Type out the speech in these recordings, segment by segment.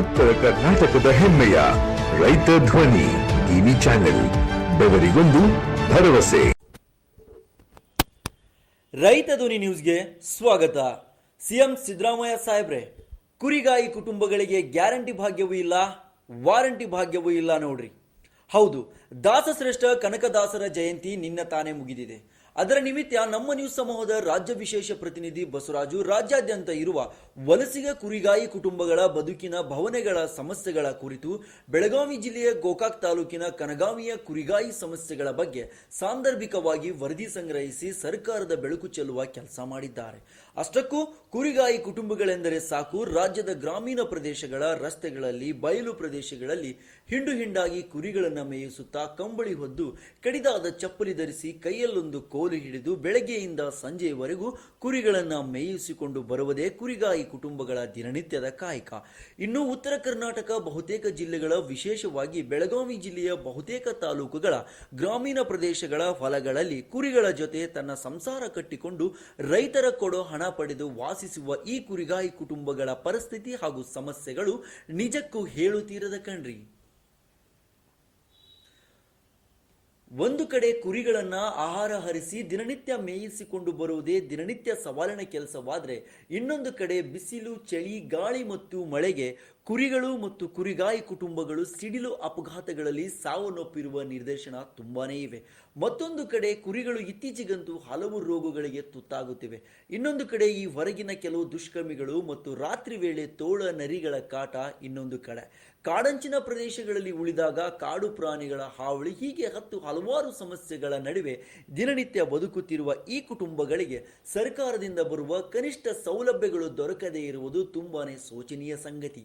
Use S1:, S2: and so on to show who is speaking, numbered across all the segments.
S1: ಉತ್ತರ ಕರ್ನಾಟಕದ ಹೆಮ್ಮೆಯ ರೈತ ಧ್ವನಿ ಟಿವಿ ಚಾನೆಲ್, ಬೆವರಿಗೊಂದು ಭರವಸೆ.
S2: ರೈತ ಧ್ವನಿ ನ್ಯೂಸ್ಗೆ ಸ್ವಾಗತ. ಸಿಎಂ ಸಿದ್ದರಾಮಯ್ಯ ಸಾಹೇಬ್ರೆ, ಕುರಿಗಾಯಿ ಕುಟುಂಬಗಳಿಗೆ ಗ್ಯಾರಂಟಿ ಭಾಗ್ಯವೂ ಇಲ್ಲ, ವಾರಂಟಿ ಭಾಗ್ಯವೂ ಇಲ್ಲ ನೋಡ್ರಿ. ಹೌದು, ದಾಸಶ್ರೇಷ್ಠ ಕನಕದಾಸರ ಜಯಂತಿ ನಿನ್ನ ತಾನೇ ಮುಗಿದಿದೆ. ಅದರ ನಿಮಿತ್ತ ನಮ್ಮ ನ್ಯೂಸ್ ಸಮೂಹದ ರಾಜ್ಯ ವಿಶೇಷ ಪ್ರತಿನಿಧಿ ಬಸವರಾಜು, ರಾಜ್ಯಾದ್ಯಂತ ಇರುವ ವಲಸಿಗ ಕುರಿಗಾಯಿ ಕುಟುಂಬಗಳ ಬದುಕಿನ ಭವನೆಗಳ ಸಮಸ್ಯೆಗಳ ಕುರಿತು ಬೆಳಗಾವಿ ಜಿಲ್ಲೆಯ ಗೋಕಾಕ್ ತಾಲೂಕಿನ ಕನಗಾವಿಯ ಕುರಿಗಾಯಿ ಸಮಸ್ಯೆಗಳ ಬಗ್ಗೆ ಸಾಂದರ್ಭಿಕವಾಗಿ ವರದಿ ಸಂಗ್ರಹಿಸಿ ಸರ್ಕಾರದ ಬೆಳಕು ಚೆಲ್ಲುವ ಕೆಲಸ ಮಾಡಿದ್ದಾರೆ. ಅಷ್ಟಕ್ಕೂ ಕುರಿಗಾಯಿ ಕುಟುಂಬಗಳೆಂದರೆ ಸಾಕು, ರಾಜ್ಯದ ಗ್ರಾಮೀಣ ಪ್ರದೇಶಗಳ ರಸ್ತೆಗಳಲ್ಲಿ, ಬಯಲು ಪ್ರದೇಶಗಳಲ್ಲಿ ಹಿಂಡು ಹಿಂಡಾಗಿ ಕುರಿಗಳನ್ನು ಮೇಯಿಸುತ್ತಾ ಕಂಬಳಿ ಹೊದ್ದು, ಕಡಿದಾದ ಚಪ್ಪಲಿ ಧರಿಸಿ ಕೈಯಲ್ಲೊಂದು ಕೋಲು ಹಿಡಿದು ಬೆಳಗ್ಗೆಯಿಂದ ಸಂಜೆಯವರೆಗೂ ಕುರಿಗಳನ್ನು ಮೇಯಿಸಿಕೊಂಡು ಬರುವುದೇ ಕುರಿಗಾಯಿ ಕುಟುಂಬಗಳ ದಿನನಿತ್ಯದ ಕಾಯಕ. ಇನ್ನು ಉತ್ತರ ಕರ್ನಾಟಕ ಬಹುತೇಕ ಜಿಲ್ಲೆಗಳ, ವಿಶೇಷವಾಗಿ ಬೆಳಗಾವಿ ಜಿಲ್ಲೆಯ ಬಹುತೇಕ ತಾಲೂಕುಗಳ, ಗ್ರಾಮೀಣ ಪ್ರದೇಶಗಳ ಹೊಲಗಳಲ್ಲಿ ಕುರಿಗಳ ಜೊತೆ ತನ್ನ ಸಂಸಾರ ಕಟ್ಟಿಕೊಂಡು ರೈತರ ಕೊಡೋ ಹಣ ಪಡೆದು ವಾಸಿಸುವ ಈ ಕುರಿಗಾಯಿ ಕುಟುಂಬಗಳ ಪರಿಸ್ಥಿತಿ ಹಾಗೂ ಸಮಸ್ಯೆಗಳು ನಿಜಕ್ಕೂ ಹೇಳುತ್ತೀರದ ಕಣ್ರಿ. ಒಂದು ಕಡೆ ಕುರಿಗಳನ್ನು ಆಹಾರ ಹರಿಸಿ ದಿನನಿತ್ಯ ಮೇಯಿಸಿಕೊಂಡು ಬರುವುದೇ ದಿನನಿತ್ಯ ಸವಾಲಿನ ಕೆಲಸವಾದರೆ ಇನ್ನೊಂದು ಕಡೆ ಬಿಸಿಲು, ಚಳಿ, ಗಾಳಿ ಮತ್ತು ಮಳೆಗೆ ಕುರಿಗಳು ಮತ್ತು ಕುರಿಗಾಯಿ ಕುಟುಂಬಗಳು ಸಿಡಿಲು ಅಪಘಾತಗಳಲ್ಲಿ ಸಾವನ್ನಪ್ಪಿರುವ ನಿರ್ದೇಶನ ತುಂಬಾನೇ ಇವೆ. ಮತ್ತೊಂದು ಕಡೆ ಕುರಿಗಳು ಇತ್ತೀಚೆಗಂತೂ ಹಲವು ರೋಗಗಳಿಗೆ ತುತ್ತಾಗುತ್ತಿವೆ. ಇನ್ನೊಂದು ಕಡೆ ಈ ಹೊರಗಿನ ಕೆಲವು ದುಷ್ಕರ್ಮಿಗಳು ಮತ್ತು ರಾತ್ರಿ ವೇಳೆ ತೋಳ ನರಿಗಳ ಕಾಟ ಇನ್ನೊಂದು ಕಡೆ. ಕಾಡಂಚಿನ ಪ್ರದೇಶಗಳಲ್ಲಿ ಉಳಿದಾಗ ಕಾಡು ಪ್ರಾಣಿಗಳ ಹಾವಳಿ ಹೀಗೆ ಹತ್ತು ಹಲವಾರು ಸಮಸ್ಯೆಗಳ ನಡುವೆ ದಿನನಿತ್ಯ ಬದುಕುತ್ತಿರುವ ಈ ಕುಟುಂಬಗಳಿಗೆ ಸರ್ಕಾರದಿಂದ ಬರುವ ಕನಿಷ್ಠ ಸೌಲಭ್ಯಗಳು ದೊರಕದೇ ಇರುವುದು ತುಂಬಾನೇ ಶೋಚನೀಯ ಸಂಗತಿ.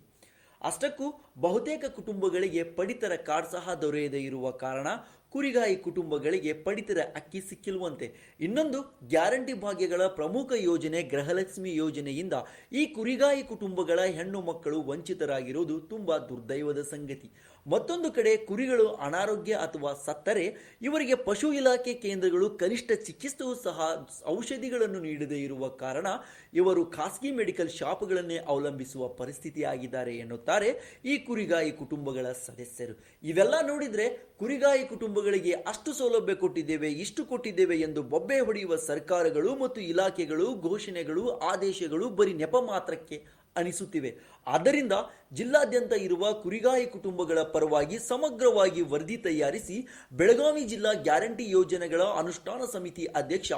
S2: ಅಷ್ಟಕ್ಕೂ ಬಹುತೇಕ ಕುಟುಂಬಗಳಿಗೆ ಪಡಿತರ ಕಾರ್ಡ್ ಸಹ ದೊರೆಯದೇ ಇರುವ ಕಾರಣ ಕುರಿಗಾಯಿ ಕುಟುಂಬಗಳಿಗೆ ಪಡಿತರ ಅಕ್ಕಿ ಸಿಕ್ಕಿಲ್ವಂತೆ. ಇನ್ನೊಂದು ಗ್ಯಾರಂಟಿ ಭಾಗ್ಯಗಳ ಪ್ರಮುಖ ಯೋಜನೆ ಗೃಹಲಕ್ಷ್ಮಿ ಯೋಜನೆಯಿಂದ ಈ ಕುರಿಗಾಯಿ ಕುಟುಂಬಗಳ ಹೆಣ್ಣು ಮಕ್ಕಳು ವಂಚಿತರಾಗಿರುವುದು ತುಂಬಾ ದುರ್ದೈವದ ಸಂಗತಿ. ಮತ್ತೊಂದು ಕಡೆ ಕುರಿಗಳು ಅನಾರೋಗ್ಯ ಅಥವಾ ಸತ್ತರೆ, ಇವರಿಗೆ ಪಶು ಇಲಾಖೆ ಕೇಂದ್ರಗಳು ಕನಿಷ್ಠ ಚಿಕಿತ್ಸೆಯೂ ಸಹ ಔಷಧಿಗಳನ್ನು ನೀಡದೇ ಇರುವ ಕಾರಣ ಇವರು ಖಾಸಗಿ ಮೆಡಿಕಲ್ ಶಾಪ್ಗಳನ್ನೇ ಅವಲಂಬಿಸುವ ಪರಿಸ್ಥಿತಿಯಾಗಿದ್ದಾರೆ ಎನ್ನುತ್ತಾರೆ ಈ ಕುರಿಗಾಯಿ ಕುಟುಂಬಗಳ ಸದಸ್ಯರು. ಇವೆಲ್ಲ ನೋಡಿದರೆ ಕುರಿಗಾಯಿ ಕುಟುಂಬಗಳಿಗೆ ಅಷ್ಟು ಸೌಲಭ್ಯ ಕೊಟ್ಟಿದ್ದೇವೆ, ಇಷ್ಟು ಕೊಟ್ಟಿದ್ದೇವೆ ಎಂದು ಬೊಬ್ಬೆ ಹೊಡೆಯುವ ಸರ್ಕಾರಗಳು ಮತ್ತು ಇಲಾಖೆಗಳು ಘೋಷಣೆಗಳು, ಆದೇಶಗಳು ಬರೀ ನೆಪ ಮಾತ್ರಕ್ಕೆ ಅನಿಸುತ್ತಿವೆ. ಆದ್ದರಿಂದ ಜಿಲ್ಲಾದ್ಯಂತ ಇರುವ ಕುರಿಗಾಯಿ ಕುಟುಂಬಗಳ ಪರವಾಗಿ ಸಮಗ್ರವಾಗಿ ವರದಿ ತಯಾರಿಸಿ ಬೆಳಗಾವಿ ಜಿಲ್ಲಾ ಗ್ಯಾರಂಟಿ ಯೋಜನೆಗಳ ಅನುಷ್ಠಾನ ಸಮಿತಿ ಅಧ್ಯಕ್ಷ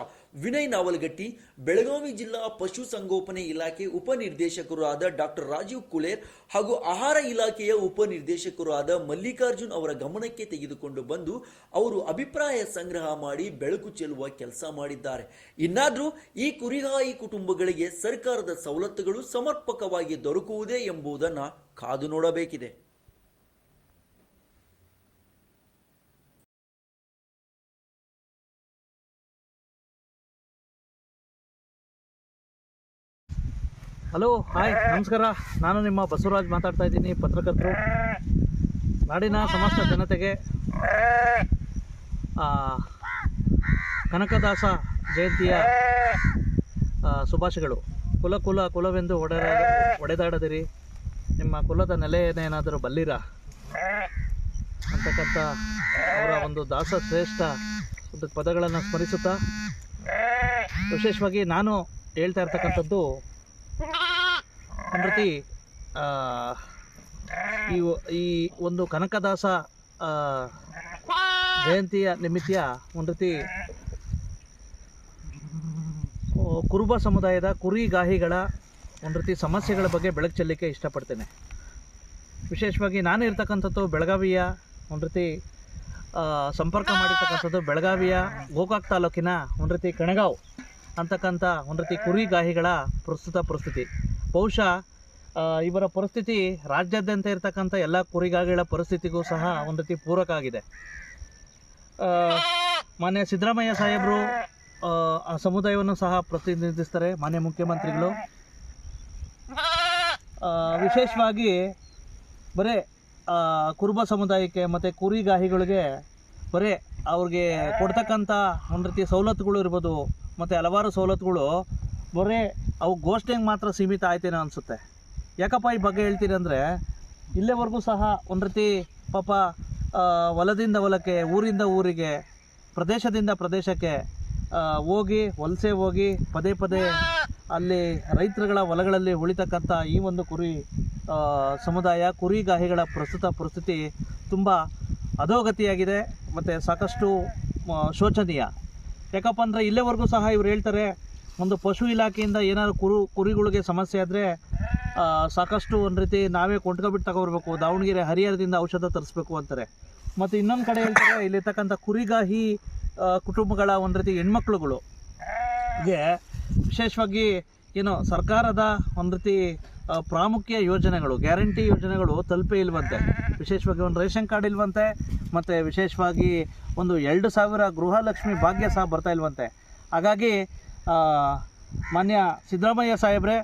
S2: ವಿನಯ್ ನಾವಲಗಟ್ಟಿ, ಬೆಳಗಾವಿ ಜಿಲ್ಲಾ ಪಶುಸಂಗೋಪನೆ ಇಲಾಖೆ ಉಪನಿರ್ದೇಶಕರು ಆದ ಡಾಕ್ಟರ್ ರಾಜೀವ್ ಕುಲೇರ್ ಹಾಗೂ ಆಹಾರ ಇಲಾಖೆಯ ಉಪನಿರ್ದೇಶಕರು ಆದ ಮಲ್ಲಿಕಾರ್ಜುನ್ ಅವರ ಗಮನಕ್ಕೆ ತೆಗೆದುಕೊಂಡು ಬಂದು ಅವರು ಅಭಿಪ್ರಾಯ ಸಂಗ್ರಹ ಮಾಡಿ ಬೆಳಕು ಚೆಲ್ಲುವ ಕೆಲಸ ಮಾಡಿದ್ದಾರೆ. ಇನ್ನಾದರೂ ಈ ಕುರಿಗಾಯಿ ಕುಟುಂಬಗಳಿಗೆ ಸರ್ಕಾರದ ಸವಲತ್ತುಗಳು ಸಮರ್ಪಕವಾಗಿ ದೊರಕುವುದೇ ಎಂಬುದನ್ನು ಕಾದು ನೋಡಬೇಕಿದೆ.
S3: ಹಲೋ, ಹಾಯ್, ನಮಸ್ಕಾರ. ನಾನು ನಿಮ್ಮ ಬಸವರಾಜ್ ಮಾತಾಡ್ತಾ ಇದ್ದೀನಿ, ಪತ್ರಕರ್ತರು. ನಾಡಿನ ಸಮಸ್ತ ಜನತೆಗೆ ಕನಕದಾಸ ಜಯಂತಿಯ ಶುಭಾಶಯಗಳು. ಕುಲ ಕುಲ ಕುಲವೆಂದು ಒಡೆದ ಒಡೆದಾಡದಿರಿ ನಿಮ್ಮ ಕುಲದ ನೆಲೆಯನ್ನೇನಾದರೂ ಬಲ್ಲಿರ? ಅಂತಕ್ಕಂಥ ಅವರ ಒಂದು ದಾಸ ಶ್ರೇಷ್ಠ ಒಂದು ಪದಗಳನ್ನು ಸ್ಮರಿಸುತ್ತಾ, ವಿಶೇಷವಾಗಿ ನಾನು ಹೇಳ್ತಾ ಇರ್ತಕ್ಕಂಥದ್ದು ಒಂದು ರೀತಿ ಈ ಈ ಒಂದು ಕನಕದಾಸ ಜಯಂತಿಯ ನಿಮಿತ್ತ ಒಂದು ರೀತಿ ಓ, ಕುರುಬ ಸಮುದಾಯದ ಕುರಿಗಾಹಿಗಳ ಒಂದು ರೀತಿ ಸಮಸ್ಯೆಗಳ ಬಗ್ಗೆ ಬೆಳಕು ಚೆಲ್ಲಲಿಕ್ಕೆ ಇಷ್ಟಪಡ್ತೇನೆ. ವಿಶೇಷವಾಗಿ ನಾನು ಇರ್ತಕ್ಕಂಥದ್ದು ಬೆಳಗಾವಿಯ ಒಂದು ರೀತಿ ಸಂಪರ್ಕ ಮಾಡಿರ್ತಕ್ಕಂಥದ್ದು ಬೆಳಗಾವಿಯ ಗೋಕಾಕ್ ತಾಲೂಕಿನ ಒಂದು ರೀತಿ ಕಣಗಾವ್ ಅಂತಕ್ಕಂಥ ಒಂದು ರೀತಿ ಕುರಿಗಾಹಿಗಳ ಪ್ರಸ್ತುತ ಪರಿಸ್ಥಿತಿ. ಬಹುಶಃ ಇವರ ಪರಿಸ್ಥಿತಿ ರಾಜ್ಯಾದ್ಯಂತ ಇರತಕ್ಕಂಥ ಎಲ್ಲ ಕುರಿಗಾಹಿಗಳ ಪರಿಸ್ಥಿತಿಗೂ ಸಹ ಒಂದು ರೀತಿ ಪೂರಕ ಆಗಿದೆ. ಮಾನ್ಯ ಸಿದ್ದರಾಮಯ್ಯ ಸಾಹೇಬರು ಆ, ಸಮುದಾಯವನ್ನು ಸಹ ಪ್ರತಿನಿಧಿಸ್ತಾರೆ ಮಾನ್ಯ ಮುಖ್ಯಮಂತ್ರಿಗಳು. ವಿಶೇಷವಾಗಿ ಬರೀ ಕುರುಬ ಸಮುದಾಯಕ್ಕೆ ಮತ್ತು ಕುರಿಗಾಹಿಗಳಿಗೆ ಬರೀ ಅವ್ರಿಗೆ ಕೊಡ್ತಕ್ಕಂಥ ಒಂದು ರೀತಿ ಸವಲತ್ತುಗಳು ಇರ್ಬೋದು ಮತ್ತು ಹಲವಾರು ಸವಲತ್ತುಗಳು ಬರೀ ಅವು ಘೋಷಣೆಗೆ ಮಾತ್ರ ಸೀಮಿತ ಆಯ್ತೇನೋ ಅನಿಸುತ್ತೆ. ಯಾಕಪ್ಪ ಈ ಬಗ್ಗೆ ಹೇಳ್ತೀನಿ ಅಂದರೆ ಇಲ್ಲಿವರೆಗೂ ಸಹ ಒಂದು ರೀತಿ ಪಾಪ ಹೊಲದಿಂದ ಹೊಲಕ್ಕೆ ಊರಿಂದ ಊರಿಗೆ ಪ್ರದೇಶದಿಂದ ಪ್ರದೇಶಕ್ಕೆ ಹೋಗಿ, ವಲಸೆ ಹೋಗಿ, ಪದೇ ಪದೇ ಅಲ್ಲಿ ರೈತರುಗಳ ಹೊಲಗಳಲ್ಲಿ ಉಳಿತಕ್ಕಂಥ ಈ ಒಂದು ಕುರಿ ಸಮುದಾಯ, ಕುರಿಗಾಹಿಗಳ ಪ್ರಸ್ತುತ ಪರಿಸ್ಥಿತಿ ತುಂಬ ಅಧೋಗತಿಯಾಗಿದೆ ಮತ್ತು ಸಾಕಷ್ಟು ಶೋಚನೀಯ. ಯಾಕಪ್ಪ ಅಂದರೆ ಇಲ್ಲಿವರೆಗೂ ಸಹ ಇವ್ರು ಹೇಳ್ತಾರೆ, ಒಂದು ಪಶು ಇಲಾಖೆಯಿಂದ ಏನಾದ್ರು ಕುರು, ಕುರಿಗಳಿಗೆ ಸಮಸ್ಯೆ ಆದರೆ ಸಾಕಷ್ಟು ಒಂದು ರೀತಿ ನಾವೇ ಕೊಂಡ್ಕೊಬಿಟ್ಟು ತಗೊಬರ್ಬೇಕು, ದಾವಣಗೆರೆ ಹರಿಹರದಿಂದ ಔಷಧ ತರಿಸ್ಬೇಕು ಅಂತಾರೆ. ಮತ್ತು ಇನ್ನೊಂದು ಕಡೆ ಹೇಳ್ತಾರೆ, ಇಲ್ಲಿರ್ತಕ್ಕಂಥ ಕುರಿಗಾಹಿ ಕುಟುಂಬಗಳ ಒಂದು ರೀತಿ ಹೆಣ್ಮಕ್ಳುಗಳು. ಗೆ ವಿಶೇಷವಾಗಿ ಏನು ಸರ್ಕಾರದ ಒಂದು ರೀತಿ ಪ್ರಾಮುಖ್ಯ ಯೋಜನೆಗಳು, ಗ್ಯಾರಂಟಿ ಯೋಜನೆಗಳು ತಲುಪೇ ಇಲ್ವಂತೆ. ವಿಶೇಷವಾಗಿ ಒಂದು ರೇಷನ್ ಕಾರ್ಡ್ ಇಲ್ವಂತೆ, ಮತ್ತು ವಿಶೇಷವಾಗಿ ಒಂದು ಎರಡು ಸಾವಿರ ಗೃಹಲಕ್ಷ್ಮಿ ಭಾಗ್ಯ ಸಹ ಬರ್ತಾ ಇಲ್ವಂತೆ. ಹಾಗಾಗಿ ಮಾನ್ಯ ಸಿದ್ದರಾಮಯ್ಯ ಸಾಹೇಬ್ರೆ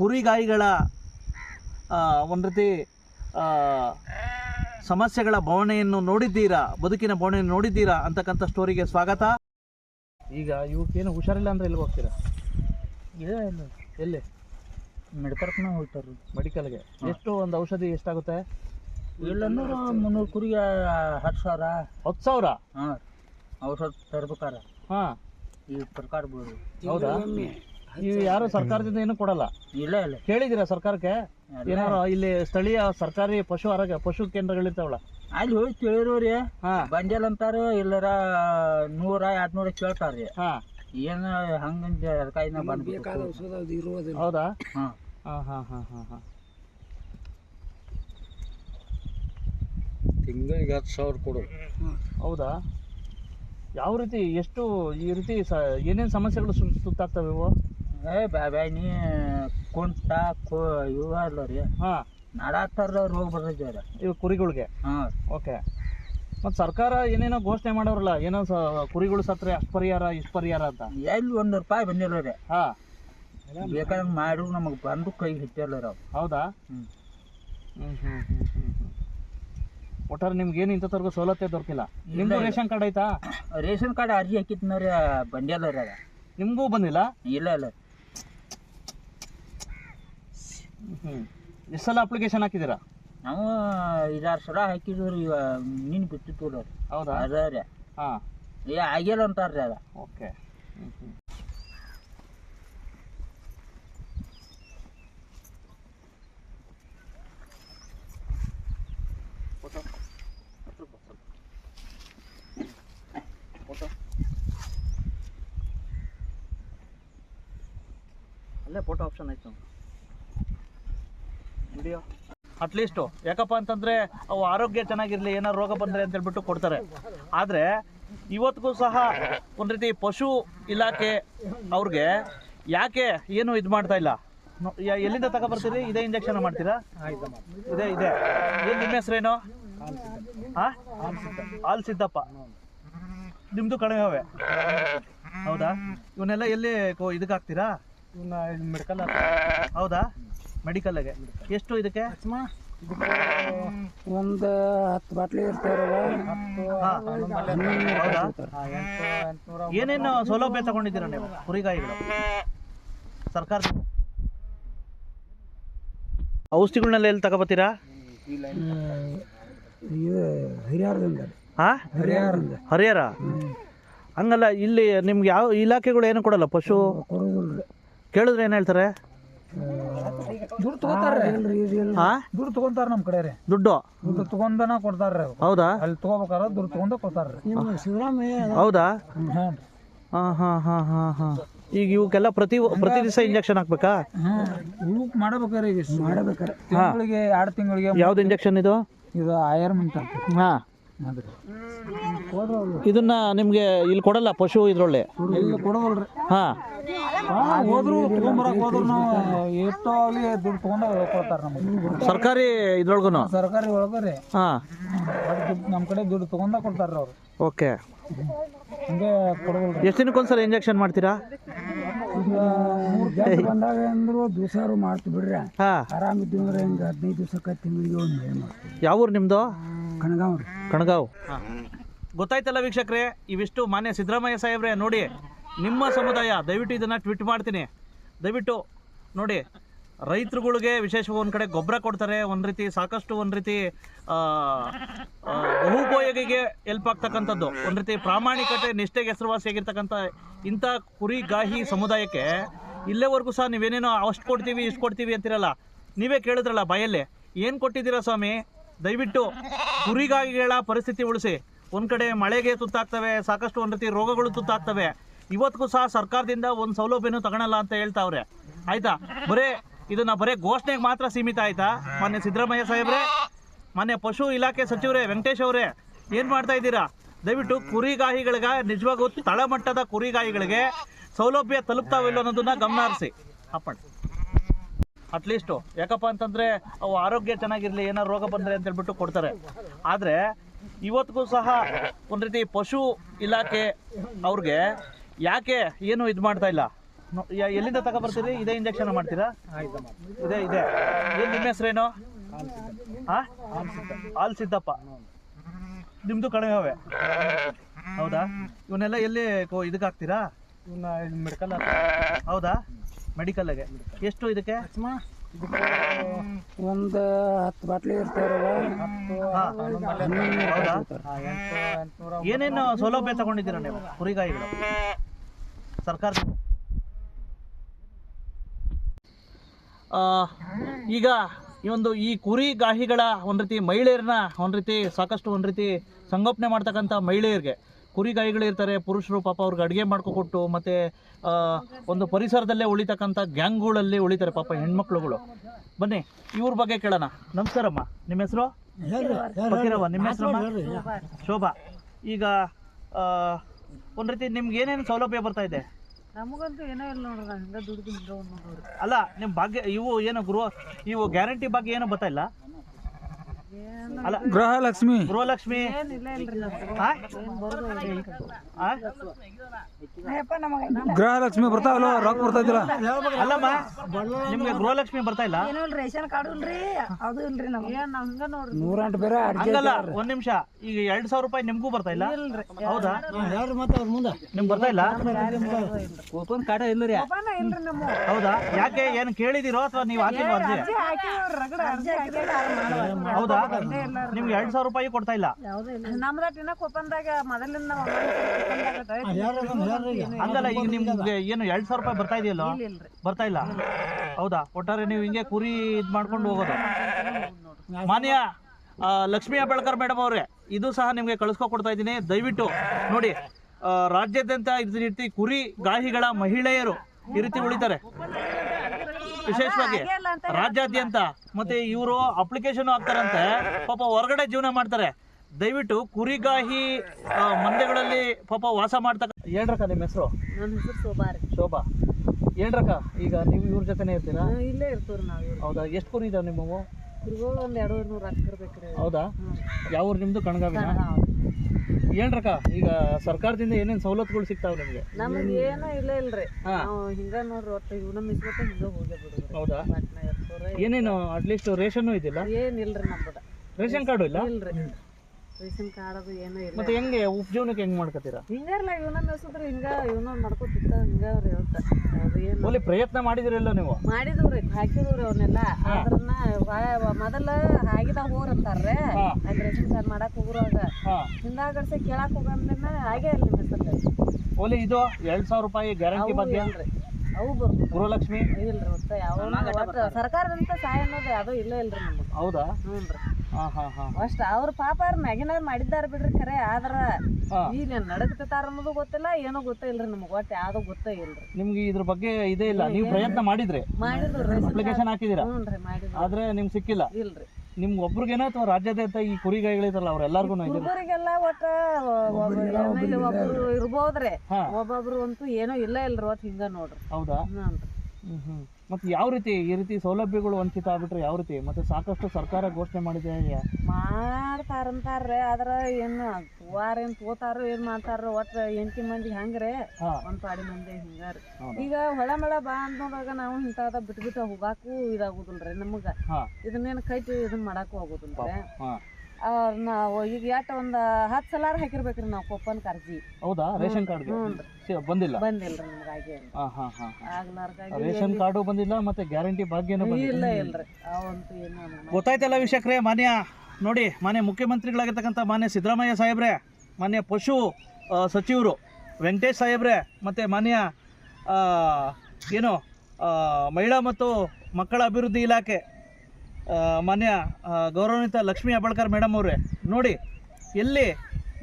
S3: ಕುರಿಗಾಯಿಗಳ ಒಂದು ರೀತಿ ಸಮಸ್ಯೆಗಳ ಬವಣೆಯನ್ನು ನೋಡಿದ್ದೀರಾ? ಬದುಕಿನ ಬವಣೆಯನ್ನು ನೋಡಿದ್ದೀರಾ? ಅಂತಕ್ಕಂಥ ಸ್ಟೋರಿಗೆ ಸ್ವಾಗತ. ಈಗ ಇವಕ್ಕೇನು ಹುಷಾರಿಲ್ಲ ಅಂದ್ರೆ ಎಲ್ಲಿ ಹೋಗ್ತೀರಾ?
S4: ಇದೆ
S3: ಎಲ್ಲಿ?
S4: ಮೆಡ್ಕರ್ಕನ ಹೋಗ್ತಾರ
S3: ಮೆಡಿಕಲ್ಗೆ. ಎಷ್ಟು ಒಂದು ಔಷಧಿ ಎಷ್ಟಾಗುತ್ತೆ?
S4: ಇಲ್ಲಂದ್ರೆ ಮುನ್ನೂರು ಕುರಿಗೆ ಹತ್ತು ಸಾವಿರ.
S3: ಹತ್ತು ಸಾವಿರ?
S4: ಹಾಂ. ಔಷಧ ತರ್ಬೇಕಾರ.
S3: ಹಾಂ.
S4: ಈ ಸರ್ಕಾರ
S3: ಹೌದಾ? ನೀವು ಯಾರು ಸರ್ಕಾರದಿಂದ ಏನು ಕೊಡಲ್ಲ.
S4: ಇಲ್ಲ ಇಲ್ಲ.
S3: ಕೇಳಿದಿರಾ ಸರ್ಕಾರಕ್ಕೆ. ಏನಾರು ಇಲ್ಲಿ ಸ್ಥಳೀಯ ಸರ್ಕಾರಿ ಪಶು ಆರೋಗ್ಯ ಪಶು ಕೇಂದ್ರಗಳಿರ್ತಾವಲ್ಲ.
S4: ಅಲ್ಲಿ ಹೋಗಿ ಕೇಳಿರೋರಿ
S3: ಬಂಜಲ್
S4: ಬಂದಿಲ್ಲ ಅಂತಾರ ಇಲ್ಲರ ನೂರ ಎರಡ್ನೂರ ಕೇಳ್ತಾರ್ರಿ.
S3: ಏನ
S4: ಏನು ಹಂಗಂತ ಅದಕ್ಕಾಗಿ ಬಂದ್ಬಿಟ್ಟು
S3: ಹೌದಾ?
S4: ಹಾ.
S3: ಹಾ ಹಾ ಹಾ ಹಾ ಹಾ.
S4: ತಿಂಗಳಿಗೆ ಹತ್ತು ಸಾವಿರ ಕೊಡು.
S3: ಹೌದಾ? ಯಾವ ರೀತಿ ಎಷ್ಟು ಈ ರೀತಿ ಸ ಏನೇನು ಸಮಸ್ಯೆಗಳು ಸು ಸುತ್ತಾಗ್ತವೆ ಇವು?
S4: ಏ ಬ್ಯಾ ಬ್ಯಾ ನೀ ಕುಂಟ ಕೋ ಇವು ಅಲ್ಲ ರೀ.
S3: ಹಾಂ.
S4: ನಡಾತ್ತಾರ ರೋಗ ಬರ್ತೈತೆ
S3: ಇವು ಕುರಿಗಳಿಗೆ?
S4: ಹಾಂ.
S3: ಓಕೆ. ಮತ್ತು ಸರ್ಕಾರ ಏನೇನೋ ಘೋಷಣೆ ಮಾಡೋರಲ್ಲ ಏನೋ ಸ ಕುರಿಗಳು ಸತ್ರೆ ಅಷ್ಟು ಪರಿಹಾರ ಇಷ್ಟು ಪರಿಹಾರ ಅಂತ?
S4: ಎಲ್ಲಿ ಒಂದು ರೂಪಾಯಿ ಬಂದಿಲ್ಲ ರೀ.
S3: ಹಾಂ.
S4: ಬೇಕಾದಂಗೆ ಮಾಡಿ ನಮಗೆ ಬಂದು ಕೈ ಹಿಟ್ಟಿಲ್ಲ ರೀ
S3: ಹೌದಾ?
S4: ಹ್ಞೂ
S3: ಹ್ಞೂ ಹ್ಞೂ ಹ್ಞೂ ಹ್ಞೂ ಹ್ಞೂ ಒಟ್ಟಾರೆ ನಿಮ್ಗೆ ಏನು ಇಂಥವ್ರಿಗೂ ಸವಲತ್ತೇ ದೊರಕಿಲ್ಲ? ನಿಮ್ಮದು. ರೇಷನ್ ಕಾರ್ಡ್ ಐತಾ
S4: ರೇಷನ್ ಕಾರ್ಡ್ ಅರ್ಜಿ ಹಾಕಿದ್ನರಿ ಬಂದಿಲ್ಲ ರೀ
S3: ನಿಮಗೂ ಬಂದಿಲ್ಲ?
S4: ಇಲ್ಲ ಇಲ್ಲ.
S3: ಹ್ಞೂ ಎಷ್ಟು ಸಲ ಅಪ್ಲಿಕೇಶನ್ ಹಾಕಿದ್ದೀರಾ?
S4: ನಾವು ಐದಾರು ಸಲ ಹಾಕಿದ್ವಿ ರೀ ಇವ ನೀನು ಬಿಟ್ಟಿತ್ತು ರೀ
S3: ಹೌದಾ?
S4: ಅದ ರೀ.
S3: ಹಾಂ.
S4: ಏ ಆಗಿಲ್ಲ ರೀ ಅದ.
S3: ಓಕೆ. ಅಲ್ಲೇ ಫೋಟೋ ಆಪ್ಷನ್ ಆಯ್ತು. ವಿಡಿಯೋ ಅಟ್ಲೀಸ್ಟು ಯಾಕಪ್ಪ ಅಂತಂದರೆ ಅವು ಆರೋಗ್ಯ ಚೆನ್ನಾಗಿರಲಿ ಏನಾರು ರೋಗ ಬಂದರೆ ಅಂತ ಹೇಳ್ಬಿಟ್ಟು ಕೊಡ್ತಾರೆ. ಆದರೆ ಇವತ್ತಿಗೂ ಸಹ ಒಂದು ರೀತಿ ಪಶು ಇಲಾಖೆ ಅವ್ರಿಗೆ ಯಾಕೆ ಏನು ಇದು ಮಾಡ್ತಾ ಇಲ್ಲ? ಎಲ್ಲಿಂದ ತಗ ಎಲ್ಲಿಂದ ತಗೊಬರ್ತೀರಿ ಇದೇ ಇಂಜೆಕ್ಷನ್ ಮಾಡ್ತೀರಾ? ಇದೆ ಇದೆ. ಏನು ನಿಮ್ಮ ಹೆಸರೇನು? ಹಾಂ ಸಿದ್ದಪ್ಪ. ನಿಮ್ಮದು ಕಡಿಮೆ ಹೌದಾ? ಇವನ್ನೆಲ್ಲ ಎಲ್ಲಿ ಇದಕ್ಕೆ ಹಾಕ್ತೀರಾ ಮೆಡಿಕಲ್ ಹೌದಾ? ಮೆಡಿಕಲ್ಗೆ ಎಷ್ಟು ಇದಕ್ಕೆ?
S4: ಒಂದು ಹತ್ತು ಬಾಟ್ಲಿ ಇರ್ತಾರಲ್ಲ
S3: ಏನೇನು ಸೌಲಭ್ಯ ತಗೊಂಡಿದ್ದೀರಾ ನೀವು? ಕುರಿಗಾಯಿಗಳು. ಸರ್ಕಾರ ಔಷಧಿಗಳನ್ನೆಲ್ಲ ಎಲ್ಲಿ ತಗೋಬತ್ತೀರಾ?
S4: ಇದು
S3: ಹಾ? ಹರಿಹರ? ಹಂಗಲ್ಲ ಇಲ್ಲಿ ನಿಮ್ಗೆ ಯಾವ ಇಲಾಖೆಗಳು ಏನು ಕೊಡಲ್ಲ ಪಶು? ಕೇಳಿದ್ರೆ ಏನು ಹೇಳ್ತಾರೆ?
S4: ದುಡ್ಡು ತಗೋತಾರ್ರಿ.
S3: ಹಾ
S4: ದುಡ್ಡು ತಗೊಂತಾರ ನಮ್ಮ ಕಡೆ ರೀ
S3: ದುಡ್ಡು?
S4: ದುಡ್ಡು ತಗೊಂಡನ ಕೊಡ್ತಾರ್ರಿ ಅವ್ರು.
S3: ಹೌದಾ?
S4: ಅಲ್ಲಿ ತಗೋಬೇಕಾರ ದುಡ್ಡು ತಗೊಂಡ ಕೊಡ್ತಾರ್ರಿ. ಸಿದ್ದರಾಮಯ್ಯ
S3: ಹೌದಾ?
S4: ಹಾ
S3: ಹಾಂ ಹಾಂ ಹಾಂ ಹಾಂ ಹಾಂ. ಈಗ ಇವಕ್ಕೆಲ್ಲ ಪ್ರತಿ ಪ್ರತಿ ದಿವಸ ಇಂಜೆಕ್ಷನ್ ಹಾಕ್ಬೇಕಾ?
S4: ಹಾಂ ಇವಕ್ಕೆ ಮಾಡ್ಬೇಕಾರೆ ಈಗ. ಮಾಡ್ಬೇಕಾರೆ. ತಿಂಗಳಿಗೆ ಎರಡು ತಿಂಗಳಿಗೆ
S3: ಯಾವ್ದು ಇಂಜೆಕ್ಷನ್ ಇದು?
S4: ಇದು ಆಯರ್ಮೆಂಟ್
S3: ಹಾ. ಇದನ್ನ ನಿಮಗೆ ಇಲ್ಲಿ ಕೊಡಲ್ಲ ಪಶು ಇದ್ರೊಳ್ಳೆ.
S4: ಎಲ್ಲಿ ಕೊಡೋದಲ್ರಿ.
S3: ಹಾಂ.
S4: ಹೋದ್ರು ತಗೊಂಬರಕ್ ಹೋದ್ರು ನಾವು ಎಷ್ಟೋ ಅಲ್ಲಿ ದುಡ್ಡು ತಗೊಂಡು ಕೊಡ್ತಾರೆ ನಮಗೆ.
S3: ಸರ್ಕಾರಿ ಇದ್ರೊಳಗೂ
S4: ಸರ್ಕಾರಿ ಒಳಗರಿ.
S3: ಹಾಂ.
S4: ನಮ್ಮ ಕಡೆ ದುಡ್ಡು ತಗೊಂಡ ಕೊಡ್ತಾರ ಅವ್ರು.
S3: ಓಕೆ.
S4: ಹಂಗೆ ಕೊಡೋದಿಲ್ರಿ.
S3: ಎಷ್ಟು ದಿನಕ್ಕೊಂದ್ಸಲ ಇಂಜೆಕ್ಷನ್ ಮಾಡ್ತೀರಾ?
S4: ಬಂದಾಗ ಅಂದ್ರು ದಿವಸ ಮಾಡ್ತೀವಿ ಬಿಡ್ರಿ.
S3: ಹಾಂ.
S4: ಆರಾಮಿದ್ದೀವಿ ಅಂದ್ರೆ ಹಿಂಗೆ ಹದಿನೈದು ದಿವಸಕ್ಕೆ ತಿಂಗಳಿಗೆ ಒಂದು
S3: ಯಾವ ಊರು ನಿಮ್ಮದು
S4: ಕಣಗಾವ್. ರೀ
S3: ಕಣಗಾವ್ ಗೊತ್ತಾಯ್ತಲ್ಲ ವೀಕ್ಷಕರೇ ಇವಿಷ್ಟು ಮಾನ್ಯ ಸಿದ್ದರಾಮಯ್ಯ ಸಾಹೇಬ್ರೆ ನೋಡಿ ನಿಮ್ಮ ಸಮುದಾಯ ದಯವಿಟ್ಟು ಇದನ್ನು ಟ್ವಿಟ್ ಮಾಡ್ತೀನಿ. ದಯವಿಟ್ಟು ನೋಡಿ ರೈತರುಗಳಿಗೆ ವಿಶೇಷವಾಗಿ ಒಂದು ಕಡೆ ಗೊಬ್ಬರ ಕೊಡ್ತಾರೆ ಒಂದು ರೀತಿ ಸಾಕಷ್ಟು ಒಂದು ರೀತಿ ಬಹುಪಯೋಗಿಗೆ ಹೆಲ್ಪ್ ಆಗ್ತಕ್ಕಂಥದ್ದು. ಒಂದು ರೀತಿ ಪ್ರಾಮಾಣಿಕತೆ ನಿಷ್ಠೆಗೆ ಹೆಸರುವಾಸಿಯಾಗಿರ್ತಕ್ಕಂಥ ಇಂಥ ಕುರಿಗಾಹಿ ಸಮುದಾಯಕ್ಕೆ ಇಲ್ಲೇವರೆಗೂ ಸಹ ನೀವೇನೇನೋ ಅಷ್ಟು ಕೊಡ್ತೀವಿ ಇಷ್ಟು ಕೊಡ್ತೀವಿ ಅಂತಿರಲ್ಲ ನೀವೇ ಕೇಳಿದ್ರಲ್ಲ ಬಾಯಲ್ಲಿ. ಏನು ಕೊಟ್ಟಿದ್ದೀರಾ ಸ್ವಾಮಿ? ದಯವಿಟ್ಟು ಕುರಿಗಾಹಿಗಳ ಪರಿಸ್ಥಿತಿ ಉಳಿಸಿ. ಒಂದು ಕಡೆ ಮಳೆಗೆ ತುತ್ತಾಗ್ತವೆ, ಸಾಕಷ್ಟು ಒಂದು ರೀತಿ ರೋಗಗಳು ತುತ್ತಾಗ್ತವೆ. ಇವತ್ತಿಗೂ ಸಹ ಸರ್ಕಾರದಿಂದ ಒಂದು ಸೌಲಭ್ಯನೂ ತಗೊಳಲ್ಲ ಅಂತ ಹೇಳ್ತಾವ್ರೆ. ಆಯ್ತಾ? ಬರೇ, ಇದನ್ನ ಬರೇ ಘೋಷಣೆಗೆ ಮಾತ್ರ ಸೀಮಿತ ಆಯ್ತಾ? ಮಾನ್ಯ ಸಿದ್ದರಾಮಯ್ಯ ಸಾಹೇಬ್ರೆ, ಮಾನ್ಯ ಪಶು ಇಲಾಖೆ ಸಚಿವರೇ, ವೆಂಕಟೇಶ್ ಅವರೇ, ಏನು ಮಾಡ್ತಾ ಇದ್ದೀರಾ? ದಯವಿಟ್ಟು ಕುರಿಗಾಹಿಗಳಿಗೆ, ನಿಜವಾಗೂ ತಳಮಟ್ಟದ ಕುರಿಗಾಹಿಗಳಿಗೆ ಸೌಲಭ್ಯ ತಲುಪ್ತಾವಿಲ್ಲ ಅನ್ನೋದನ್ನ ಗಮನ ಹರಿಸಿ. ಅಪ್ಪಣ್ಣ ಅಟ್ಲೀಸ್ಟು ಯಾಕಪ್ಪ ಅಂತಂದರೆ ಅವು ಆರೋಗ್ಯ ಚೆನ್ನಾಗಿರಲಿ ಏನಾರು ರೋಗ ಬಂದರೆ ಅಂತ ಹೇಳ್ಬಿಟ್ಟು ಕೊಡ್ತಾರೆ. ಆದರೆ ಇವತ್ತಿಗೂ ಸಹ ಒಂದು ರೀತಿ ಪಶು ಇಲಾಖೆ ಅವ್ರಿಗೆ ಯಾಕೆ ಏನು ಇದು ಮಾಡ್ತಾ ಇಲ್ಲ? ಎಲ್ಲಿಂದ ತಗೊಬರ್ತೀರಿ ಇದೇ ಇಂಜೆಕ್ಷನ್ ಮಾಡ್ತೀರಾ? ಇದೇ ಇದೆ. ಏನು ನಿಮ್ಮ ಹೆಸರೇನು? ಹಾಂ ಸಿದ್ದಪ್ಪ ನಿಮ್ಮದು ಕಡಿಮೆ ಹೌದಾ? ಇವನ್ನೆಲ್ಲ ಎಲ್ಲಿ ಇದಕ್ಕೆ ಹಾಕ್ತೀರಾ
S4: ಇವನ್ನ ಮೆಡಿಕಲ್
S3: ಹೌದಾ? ಮೆಡಿಕಲ್ಗೆ ಎಷ್ಟು ಇದಕ್ಕೆ?
S4: ಒಂದು ಹತ್ತು ಬಾಟ್ಲಿ ಇರ್ತಾರಲ್ಲ
S3: ಏನೇನು ಸೌಲಭ್ಯ ತಗೊಂಡಿದ್ದೀರಾ ನೀವು? ಕುರಿಗಾಯಿಗಳು? ಸರ್ಕಾರ ಆ, ಈಗ ಈ ಒಂದು ಈ ಕುರಿಗಾಹಿಗಳ ಒಂದು ರೀತಿ ಮಹಿಳೆಯರನ್ನ ಒಂದು ರೀತಿ ಸಾಕಷ್ಟು ಒಂದು ರೀತಿ ಸಂಗೋಪನೆ ಮಾಡ್ತಕ್ಕಂಥ ಮಹಿಳೆಯರಿಗೆ ಕುರಿಗಾಯಿಗಳು ಇರ್ತಾರೆ ಪುರುಷರು ಪಾಪ ಅವ್ರಿಗೆ ಅಡುಗೆ ಮಾಡ್ಕೊಟ್ಟು ಮತ್ತು ಒಂದು ಪರಿಸರದಲ್ಲೇ ಉಳಿತಕ್ಕಂಥ ಗ್ಯಾಂಗ್ಗಳಲ್ಲಿ ಉಳಿತಾರೆ ಪಾಪ ಹೆಣ್ಮಕ್ಳುಗಳು. ಬನ್ನಿ ಇವ್ರ ಬಗ್ಗೆ ಕೇಳೋಣ. ನಮಸ್ಕಾರಮ್ಮ. ನಿಮ್ಮ ಹೆಸರು? ಫಕೀರವ್ವ ನಿಮ್ಮ ಹೆಸರಮ್ಮ? ಶೋಭಾ. ಈಗ ಒಂದು ಒಂದ್ ರೀತಿ ನಿಮ್ಗೆ ಏನೇನು ಸೌಲಭ್ಯ ಬರ್ತಾ ಇದೆ?
S5: ನಮಗಂತೂ ಏನೋ ಇಲ್ಲ ನೋಡ್ರಿ ಹಂಗ
S3: ಅಲ್ಲ ನಿಮ್ಮ ಭಾಗ್ಯ ಇವು ಏನು ಗೃಹ ಇವು ಗ್ಯಾರಂಟಿ ಬಗ್ಗೆ ಏನೂ ಬರ್ತಾ ಇಲ್ಲ? ಅಲ್ಲ
S4: ಗೃಹಲಕ್ಷ್ಮಿ.
S3: ಗೃಹಲಕ್ಷ್ಮಿ?
S4: ಗೃಹಲಕ್ಷ್ಮಿ ಬರ್ತಾವಲ್ಲ ರೊಕ್ಕ ಬರ್ತಾ
S3: ಅಲ್ಲಮ್ಮ ನಿಮ್ಗೆ ಗೃಹಲಕ್ಷ್ಮಿ ಬರ್ತಾ ಇಲ್ಲ?
S6: ರೇಷನ್ ಕಾರ್ಡ್ ಇಲ್ರಿ ಅದು ಇಲ್ರಿ ನಮ್ಗೆ.
S4: ನೂರೆಂಟು ಬೇರೆ
S3: ಹಂಗಲ್ಲ ಒಂದ್ ನಿಮಿಷ. ಈಗ ಎರಡ್ ಸಾವಿರ ರೂಪಾಯಿ ನಿಮ್ಗೂ ಬರ್ತಾ ಇಲ್ಲ? ಹೌದಾ? ನಿಮ್ಗೆ ಬರ್ತಾ ಇಲ್ಲ?
S4: ಓಪನ್ ಕಾರ್ಡ್ ಇಲ್ಲ ರೀ.
S3: ಹೌದಾ? ಯಾಕೆ ಏನು ಕೇಳಿದಿರೋ ಅಥವಾ ನೀವು ಹಾಕಿರೋ ಅರ್ಜಿ? ಹೌದಾ? ನಿಮ್ಗೆ ಎರಡ್ ಸಾವಿರ ರೂಪಾಯಿ ಕೊಡ್ತಾ ಇಲ್ಲ.
S5: ನಮ್ದ ಟಿನಕ್ ಒಪ್ಪಂದಾಗ ಮೊದಲಿಂದ
S3: ಹಂಗಲ್ಲ ಈಗ ನಿಮ್ಗೆ ಏನು ಎರಡ್ ಸಾವಿರ ರೂಪಾಯಿ ಬರ್ತಾ ಇದೆಯಲ್ಲೋ? ಬರ್ತಾ ಇಲ್ಲ? ಹೌದಾ? ಒಟ್ಟಾರೆ ನೀವು ಹಿಂಗೆ ಕುರಿ ಇದ್ ಮಾಡ್ಕೊಂಡು ಹೋಗೋದು. ಮಾನ್ಯ ಲಕ್ಷ್ಮೀ ಅಬಳ್ಕರ್ ಮೇಡಮ್ ಅವ್ರೆ ಇದು ಸಹ ನಿಮ್ಗೆ ಕಳಿಸ್ಕೊ ಕೊಡ್ತಾ ಇದ್ದೀನಿ. ದಯವಿಟ್ಟು ನೋಡಿ ರಾಜ್ಯಾದ್ಯಂತ ಇದ್ ರೀತಿ ಕುರಿ ಗಾಹಿಗಳ ಮಹಿಳೆಯರು ಈ ರೀತಿ ಉಳಿತಾರೆ. ವಿಶೇಷವಾಗಿ ರಾಜ್ಯಾದ್ಯಂತ ಮತ್ತೆ ಇವರು ಅಪ್ಲಿಕೇಶನ್ ಹಾಕ್ತಾರಂತೆ. ಪಾಪ ಹೊರಗಡೆ ಜೀವನ ಮಾಡ್ತಾರೆ. ದಯವಿಟ್ಟು ಕುರಿಗಾಹಿ ಆ, ಮಂದೆಗಳಲ್ಲಿ ಪಾಪ ವಾಸ ಮಾಡ್ತಕ್ಕ ಹೇಳ್ರಕ್ಕ ನಿಮ್ಮ ಹೆಸರು?
S5: ನನ್ನ ಹೆಸರು
S3: ಶೋಭಾ ಹೇಳ್ರಕ್ಕ ಈಗ ನೀವು ಇವ್ರ ಜೊತೆನೇ ಇರ್ತೀರಾ?
S5: ಇಲ್ಲೇ ಇರ್ತವ್ರಿ ನಾವು ಇವ್ರು.
S3: ಹೌದಾ ಎಷ್ಟು ಕುರಿ ಇದಾವೆ ನಿಮ್ಮವು?
S5: ಕುರಿಗಳು ಒಂದ್ ಎರಡು ನೂರು ಹಾಕಿರ್ಬೇಕ್ರಿ
S3: ಹೌದಾ? ಯಾವ ಊರು ನಿಮ್ದು ಕಣಗಾವಿನ? ಹೇಳ್ರಕ್ಕ ಈಗ ಸರ್ಕಾರದಿಂದ ಏನೇನು ಸವಲತ್ತುಗಳು ಸಿಗ್ತಾವೆ ನಿಮಗೆ?
S5: ನಮಗೆ ಏನೋ ಇಲ್ಲ ಇಲ್ರಿ.
S3: ಹಾ.
S5: ನಾವು ಹಿಂಗ ನೋಡ್ರಿ ಒಟ್ಟು ಇವನ ಮಿಸ್ಕೊತ ಹಿಂಗ ಹೋಗೇ ಬಿಡುದ್ರಿ
S3: ಹೌದಾ? ಏನೇನು ಅಟ್ಲೀಸ್ಟ್ ರೇಷನ್ ಇದಿಲ್ಲ
S5: ಏನ್ ಇಲ್ರಿ ನಮ್ದ.
S3: ರೇಷನ್ ಕಾರ್ಡು ಇಲ್ಲ?
S5: ಇಲ್ರಿ. ರೇಷನ್ ಕಾರ್ಡ್ ಅದು ಏನೋ ಇಲ್ಲ.
S3: ಮತ್ತೆ ಹೆಂಗೆ ಉಪಜೀವನಕ್ಕೆ ಹೆಂಗ್ ಮಾಡ್ಕೋತೀರಾ
S5: ಹಿಂಗಾರಲ್ಲ ಇವನ ಮೆಸದ್ರ ಹಿಂಗ ಇವನ ಮಾಡ್ಕೊತಿತ್ತ ಹಿಂಗ ಅವರು ಹೇಳ್ತ. ಅದು ಏನು
S3: ಓಲಿ ಪ್ರಯತ್ನ ಮಾಡಿದಿರಲ್ಲ ನೀವು?
S5: ಮಾಡಿದವ್ರಿ ಹಾಕಿದವ್ರಿ ಅವನ್ನೆಲ್ಲ ಅದ್ರನ್ನ ವ- ಮೊದಲ ಆಗಿದ ಹೋಗ್ರಂತಾರ್ರೆ
S3: ಹಾ.
S5: ಅದ್ ರೇಷನ್ ಕಾರ್ಡ್ ಮಾಡಕ್ ಹೋಗುವಾಗ
S3: ಹಾ.
S5: ಹಿಂದಾಗಡ್ಸೆ ಕೇಳಕ್ ಹೋಗಂದ್ರೆ ಹಾಗೆ ಇಲ್ಲ ನಿಮ್ಮ
S3: ಓಲಿ ಇದು ಎರಡ್ ಸಾವಿರ ರೂಪಾಯಿ ಗ್ಯಾರಂಟಿ ಬಗ್ಗೆ?
S5: ಅವು ಬರ್ಬೋದು
S3: ಗೃಹಲಕ್ಷ್ಮಿ?
S5: ಇಲ್ರಿ ಒಟ್ಟ ಯಾವ ಸರ್ಕಾರದಂತ ಸಹಾಯ ಅನ್ನೋದು ಅದು ಇಲ್ಲ ಇಲ್ರಿ ನಮ್ಗೆ
S3: ಹೌದಾ?
S5: ಹ್ಞೂ
S3: ಹಾ ಹಾ ಹಾ
S5: ಅಷ್ಟ ಅವ್ರ ಪಾಪ ಅವ್ರ ಮ್ಯಾಗಿನ ಮಾಡಿದಾರ ಬಿಡ್ರಿ ಖರೆ ಆದ್ರ. ಈಗ ನಡಕ್ತಾರ ಅನ್ನೋದು ಗೊತ್ತಿಲ್ಲ ಏನೋ ಗೊತ್ತೇ ಇಲ್ರಿ ನಮ್ಗೆ ಒಟ್ಟು ಯಾವ್ದು ಗೊತ್ತೇ ಇಲ್ರಿ.
S3: ನಿಮ್ಗೆ ಇದ್ರ ಬಗ್ಗೆ ಇದೇ ಇಲ್ಲ ನೀವು ಪ್ರಯತ್ನ ಮಾಡಿದ್ರಿ. ಅಪ್ಲಿಕೇಶನ್ ಹಾಕಿದಿರ?
S5: ಹ್ಞೂನ್ರಿ ಮಾಡಿದ್ರು
S3: ಆದ್ರೆ ನಿಮ್ಗೆ ಸಿಕ್ಕಿಲ್ಲ.
S5: ಇಲ್ರಿ.
S3: ನಿಮ್ಗೆ ಒಬ್ರಿಗೇನ ಅಥವಾ ರಾಜ್ಯಾದ್ಯಂತ ಈ ಕುರಿಗಾಯಿಗಳಿದಾರಲ್ಲ ಅವ್ರೆಲ್ಲರಿಗೂ
S5: ಹುಡುಗರಿಗೆಲ್ಲ ಒಟ್ಟ ಒಬ್ರು ಇರ್ಬೋದ್ರಿ. ಒಬ್ಬೊಬ್ರು ಅಂತೂ ಏನೋ ಇಲ್ಲ ಇಲ್ರಿ ಒಟ್ಟು ಹಿಂಗ ನೋಡ್ರಿ.
S3: ಹೌದಾ? ಮತ್ತೆ ಯಾವ ರೀತಿ ಈ ರೀತಿ ಸೌಲಭ್ಯಗಳು ವಂಚಿತ ಆಗ್ಬಿಟ್ರೆ ಯಾವ ರೀತಿ? ಮತ್ತೆ ಸಾಕಷ್ಟು ಸರ್ಕಾರ ಘೋಷಣೆ ಮಾಡಿದೆ
S5: ಮಾಡ್ತಾರಂತಾರ್ರಿ ಆದ್ರ ಏನ್ ವಾರ ಏನ್ ತೋತಾರು ಏನ್ ಮಾಡ್ತಾರ ಒಟ್ಟ ಎಂಟಿ ಮಂದಿ ಹೆಂಗ್ರೆ? ಒಂದ್ ಪಾಡಿ ಮಂದಿ ಹಿಂಗಾರ. ಈಗ ಹೊಳ ಮಳ ಬಾ ಅಂದಾಗ ನಾವು ಇಂತಾದ ಬಿಟ್ಬಿಟ್ಟು ಹೋಗಾಕು ಇದಾಗುದಿಲ್ರಿ ನಮಗ. ಇದನ್ನೇನ್ ಇದನ್ನ ಇದನ್ ಮಾಡಾಕು ಆಗುದಿಲ್ರಿ ಅವ್ರನ್ನ ಈಗ ಎಷ್ಟು ಒಂದು ಹತ್ತು ಸಲಾರ ಹಾಕಿರ್ಬೇಕ್ರಿ ನಾವು ಕೊಪ್ಪನ್ ಕರ್ಜಿ
S3: ಹೌದಾ? ರೇಷನ್ ಕಾರ್ಡ್
S5: ಬಂದಿಲ್ಲ
S3: ಬಂದಿಲ್ಲ.
S5: ಬಂದಿಲ್ರಿ ನಮ್ಗೆ ಹಾಗೆ.
S3: ಹಾಂ ಹಾಂ ಹಾಂ
S5: ಆಗ್ಲಾರ್ದಾಗಿ
S3: ರೇಷನ್ ಕಾರ್ಡು ಬಂದಿಲ್ಲ ಮತ್ತೆ ಗ್ಯಾರಂಟಿ ಭಾಗ್ಯನೂ
S5: ಇಲ್ಲ
S3: ಬಂದಿಲ್ಲ
S5: ಇಲ್ರಿ. ಅವಂತೂ ಏನು ನಮ್ಗೆ
S3: ಗೊತ್ತಾಯ್ತಲ್ಲ ವೀಕ್ಷಕರೇ ಮಾನ್ಯ ನೋಡಿ ಮಾನ್ಯ ಮುಖ್ಯಮಂತ್ರಿಗಳಾಗಿರ್ತಕ್ಕಂಥ ಮಾನ್ಯ ಸಿದ್ದರಾಮಯ್ಯ ಸಾಹೇಬ್ರೆ ಮಾನ್ಯ ಪಶು ಸಚಿವರು ವೆಂಕಟೇಶ್ ಸಾಹೇಬ್ರೆ ಮತ್ತು ಮಾನ್ಯ ಏನು ಮಹಿಳಾ ಮತ್ತು ಮಕ್ಕಳ ಅಭಿವೃದ್ಧಿ ಇಲಾಖೆ ಮಾನ್ಯ ಗೌರವಾನ್ವಿತ ಲಕ್ಷ್ಮೀ ಹೆಬ್ಬಾಳ್ಕರ್ ಮೇಡಮ್ ಅವರೇ, ನೋಡಿ, ಎಲ್ಲಿ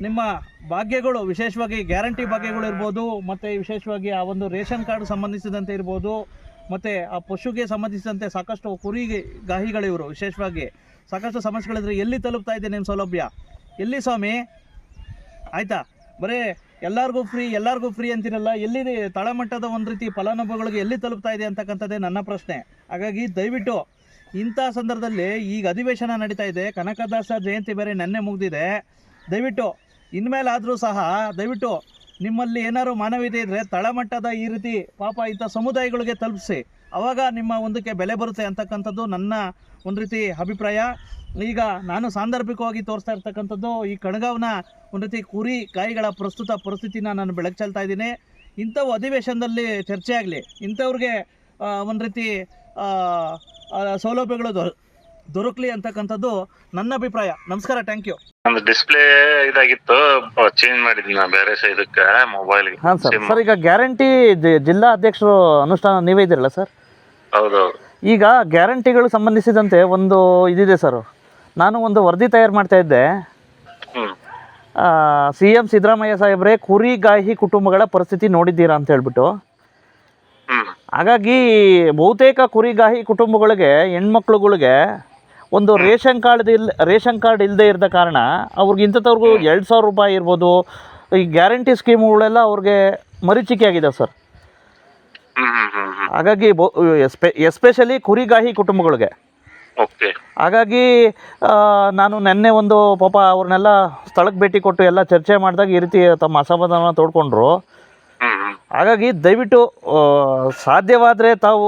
S3: ನಿಮ್ಮ ಭಾಗ್ಯಗಳು ವಿಶೇಷವಾಗಿ ಗ್ಯಾರಂಟಿ ಭಾಗ್ಯಗಳು ಇರ್ಬೋದು, ಮತ್ತು ವಿಶೇಷವಾಗಿ ಆ ಒಂದು ರೇಷನ್ ಕಾರ್ಡ್ ಸಂಬಂಧಿಸಿದಂತೆ ಇರ್ಬೋದು, ಮತ್ತು ಆ ಪಶುಗೆ ಸಂಬಂಧಿಸಿದಂತೆ ಸಾಕಷ್ಟು ಕುರಿಗೆ ಗಾಹಿಗಳಿವರು ವಿಶೇಷವಾಗಿ ಸಾಕಷ್ಟು ಸಮಸ್ಯೆಗಳಿದ್ರೆ ಎಲ್ಲಿ ತಲುಪ್ತಾ ಇದೆ ನಿಮ್ಮ ಸೌಲಭ್ಯ? ಎಲ್ಲಿ ಸ್ವಾಮಿ? ಆಯಿತಾ? ಬರೀ, ಎಲ್ಲರಿಗೂ ಫ್ರೀ ಎಲ್ಲರಿಗೂ ಫ್ರೀ ಅಂತಿರಲ್ಲ, ಎಲ್ಲಿ ತಳಮಟ್ಟದ ಒಂದು ರೀತಿ ಫಲಾನುಭವಿಗಳಿಗೆ ಎಲ್ಲಿ ತಲುಪ್ತಾ ಇದೆ ಅಂತಕ್ಕಂಥದ್ದೇ ನನ್ನ ಪ್ರಶ್ನೆ. ಹಾಗಾಗಿ ದಯವಿಟ್ಟು ಇಂಥ ಸಂದರ್ಭದಲ್ಲಿ ಈಗ ಅಧಿವೇಶನ ನಡೀತಾ ಇದೆ. ಕನಕದಾಸ ಜಯಂತಿ ಬೇರೆ ನೆನ್ನೆ ಮುಗಿದಿದೆ. ದಯವಿಟ್ಟು, ಇನ್ಮೇಲಾದರೂ ಸಹ ದಯವಿಟ್ಟು ನಿಮ್ಮಲ್ಲಿ ಏನಾದ್ರು ಮಾನವೀಯತೆ ಇದ್ದರೆ ತಳಮಟ್ಟದ ಈ ರೀತಿ ಪಾಪ ಇಂಥ ಸಮುದಾಯಗಳಿಗೆ ತಲುಪಿಸಿ. ಅವಾಗ ನಿಮ್ಮ ಒಂದಕ್ಕೆ ಬೆಲೆ ಬರುತ್ತೆ ಅಂತಕ್ಕಂಥದ್ದು ನನ್ನ ಒಂದು ರೀತಿ ಅಭಿಪ್ರಾಯ. ಈಗ ನಾನು ಸಾಂದರ್ಭಿಕವಾಗಿ ತೋರಿಸ್ತಾ ಇರ್ತಕ್ಕಂಥದ್ದು ಈ ಕಣಗಾವ್ನ ಒಂದು ರೀತಿ ಕುರಿ ಕಾಯಿಗಳ ಪ್ರಸ್ತುತ ಪರಿಸ್ಥಿತಿನ ನಾನು ಬೆಳಕು ಚೆಲ್ತಾ ಇದ್ದೀನಿ. ಇಂಥವು ಅಧಿವೇಶನದಲ್ಲಿ ಚರ್ಚೆ ಆಗಲಿ, ಇಂಥವ್ರಿಗೆ ಒಂದು ರೀತಿ ಸೌಲಭ್ಯಗಳು ದೊರ ದೊರಕಲಿ ಅಂತಕ್ಕಂಥದ್ದು ನನ್ನ ಅಭಿಪ್ರಾಯ. ನಮಸ್ಕಾರ ಥ್ಯಾಂಕ್ ಯು
S7: ನಮ್ದು ಡಿಸ್ಪ್ಲೇ ಇದಾಗಿತ್ತು. ಚೇಂಜ್ ಮಾಡಿದ್ವಿ ನಾ ಬೇರೆ ಇದಕ್ಕೆ ಮೊಬೈಲ್
S3: ಹಾಂ ಸರ್ ಸರ್ ಈಗ ಗ್ಯಾರಂಟಿ ಜಿಲ್ಲಾ ಅಧ್ಯಕ್ಷರು ಅನುಷ್ಠಾನ ನೀವೇ ಇದ್ದೀರಲ್ಲ ಸರ್
S7: ಹೌದೌದು.
S3: ಈಗ ಗ್ಯಾರಂಟಿಗಳು ಸಂಬಂಧಿಸಿದಂತೆ ಒಂದು ಇದಿದೆ ಸರ್ ನಾನು ಒಂದು ವರದಿ ತಯಾರು ಮಾಡ್ತಾ ಇದ್ದೆ. ಸಿ ಎಂ ಸಿದ್ದರಾಮಯ್ಯ ಸಾಹೇಬ್ರೆ ಕುರಿಗಾಹಿ ಕುಟುಂಬಗಳ ಪರಿಸ್ಥಿತಿ ನೋಡಿದ್ದೀರಾ ಅಂತ ಹೇಳ್ಬಿಟ್ಟು. ಹಾಗಾಗಿ ಬಹುತೇಕ ಕುರಿಗಾಹಿ ಕುಟುಂಬಗಳಿಗೆ ಹೆಣ್ಮಕ್ಳುಗಳಿಗೆ ಒಂದು ರೇಷನ್ ಕಾರ್ಡ್ ಇಲ್ ರೇಷನ್ ಕಾರ್ಡ್ ಇಲ್ಲದೆ ಇರದ ಕಾರಣ ಅವ್ರಿಗೆ ಇಂಥವ್ರಿಗೂ ಎರಡು ಸಾವಿರ ರೂಪಾಯಿ ಇರ್ಬೋದು. ಈ ಗ್ಯಾರಂಟಿ ಸ್ಕೀಮ್ಗಳೆಲ್ಲ ಅವ್ರಿಗೆ ಮರೀಚಿಕೆ ಆಗಿದೆ ಸರ್. ಹಾಗಾಗಿ ಬೊ ಎಸ್ಪೆ ಎಸ್ಪೆಷಲಿ ಕುರಿಗಾಹಿ ಕುಟುಂಬಗಳಿಗೆ.
S7: ಓಕೆ.
S3: ಹಾಗಾಗಿ ನಾನು ನಿನ್ನೆ ಒಂದು ಪಾಪ ಅವ್ರನ್ನೆಲ್ಲ ಸ್ಥಳಕ್ಕೆ ಭೇಟಿ ಕೊಟ್ಟು ಎಲ್ಲ ಚರ್ಚೆ ಮಾಡಿದಾಗ ಈ ರೀತಿ ತಮ್ಮ ಅಸಮಾಧಾನ ತೋಡ್ಕೊಂಡ್ರು. ಹಾಗಾಗಿ ದಯವಿಟ್ಟು ಸಾಧ್ಯವಾದರೆ ತಾವು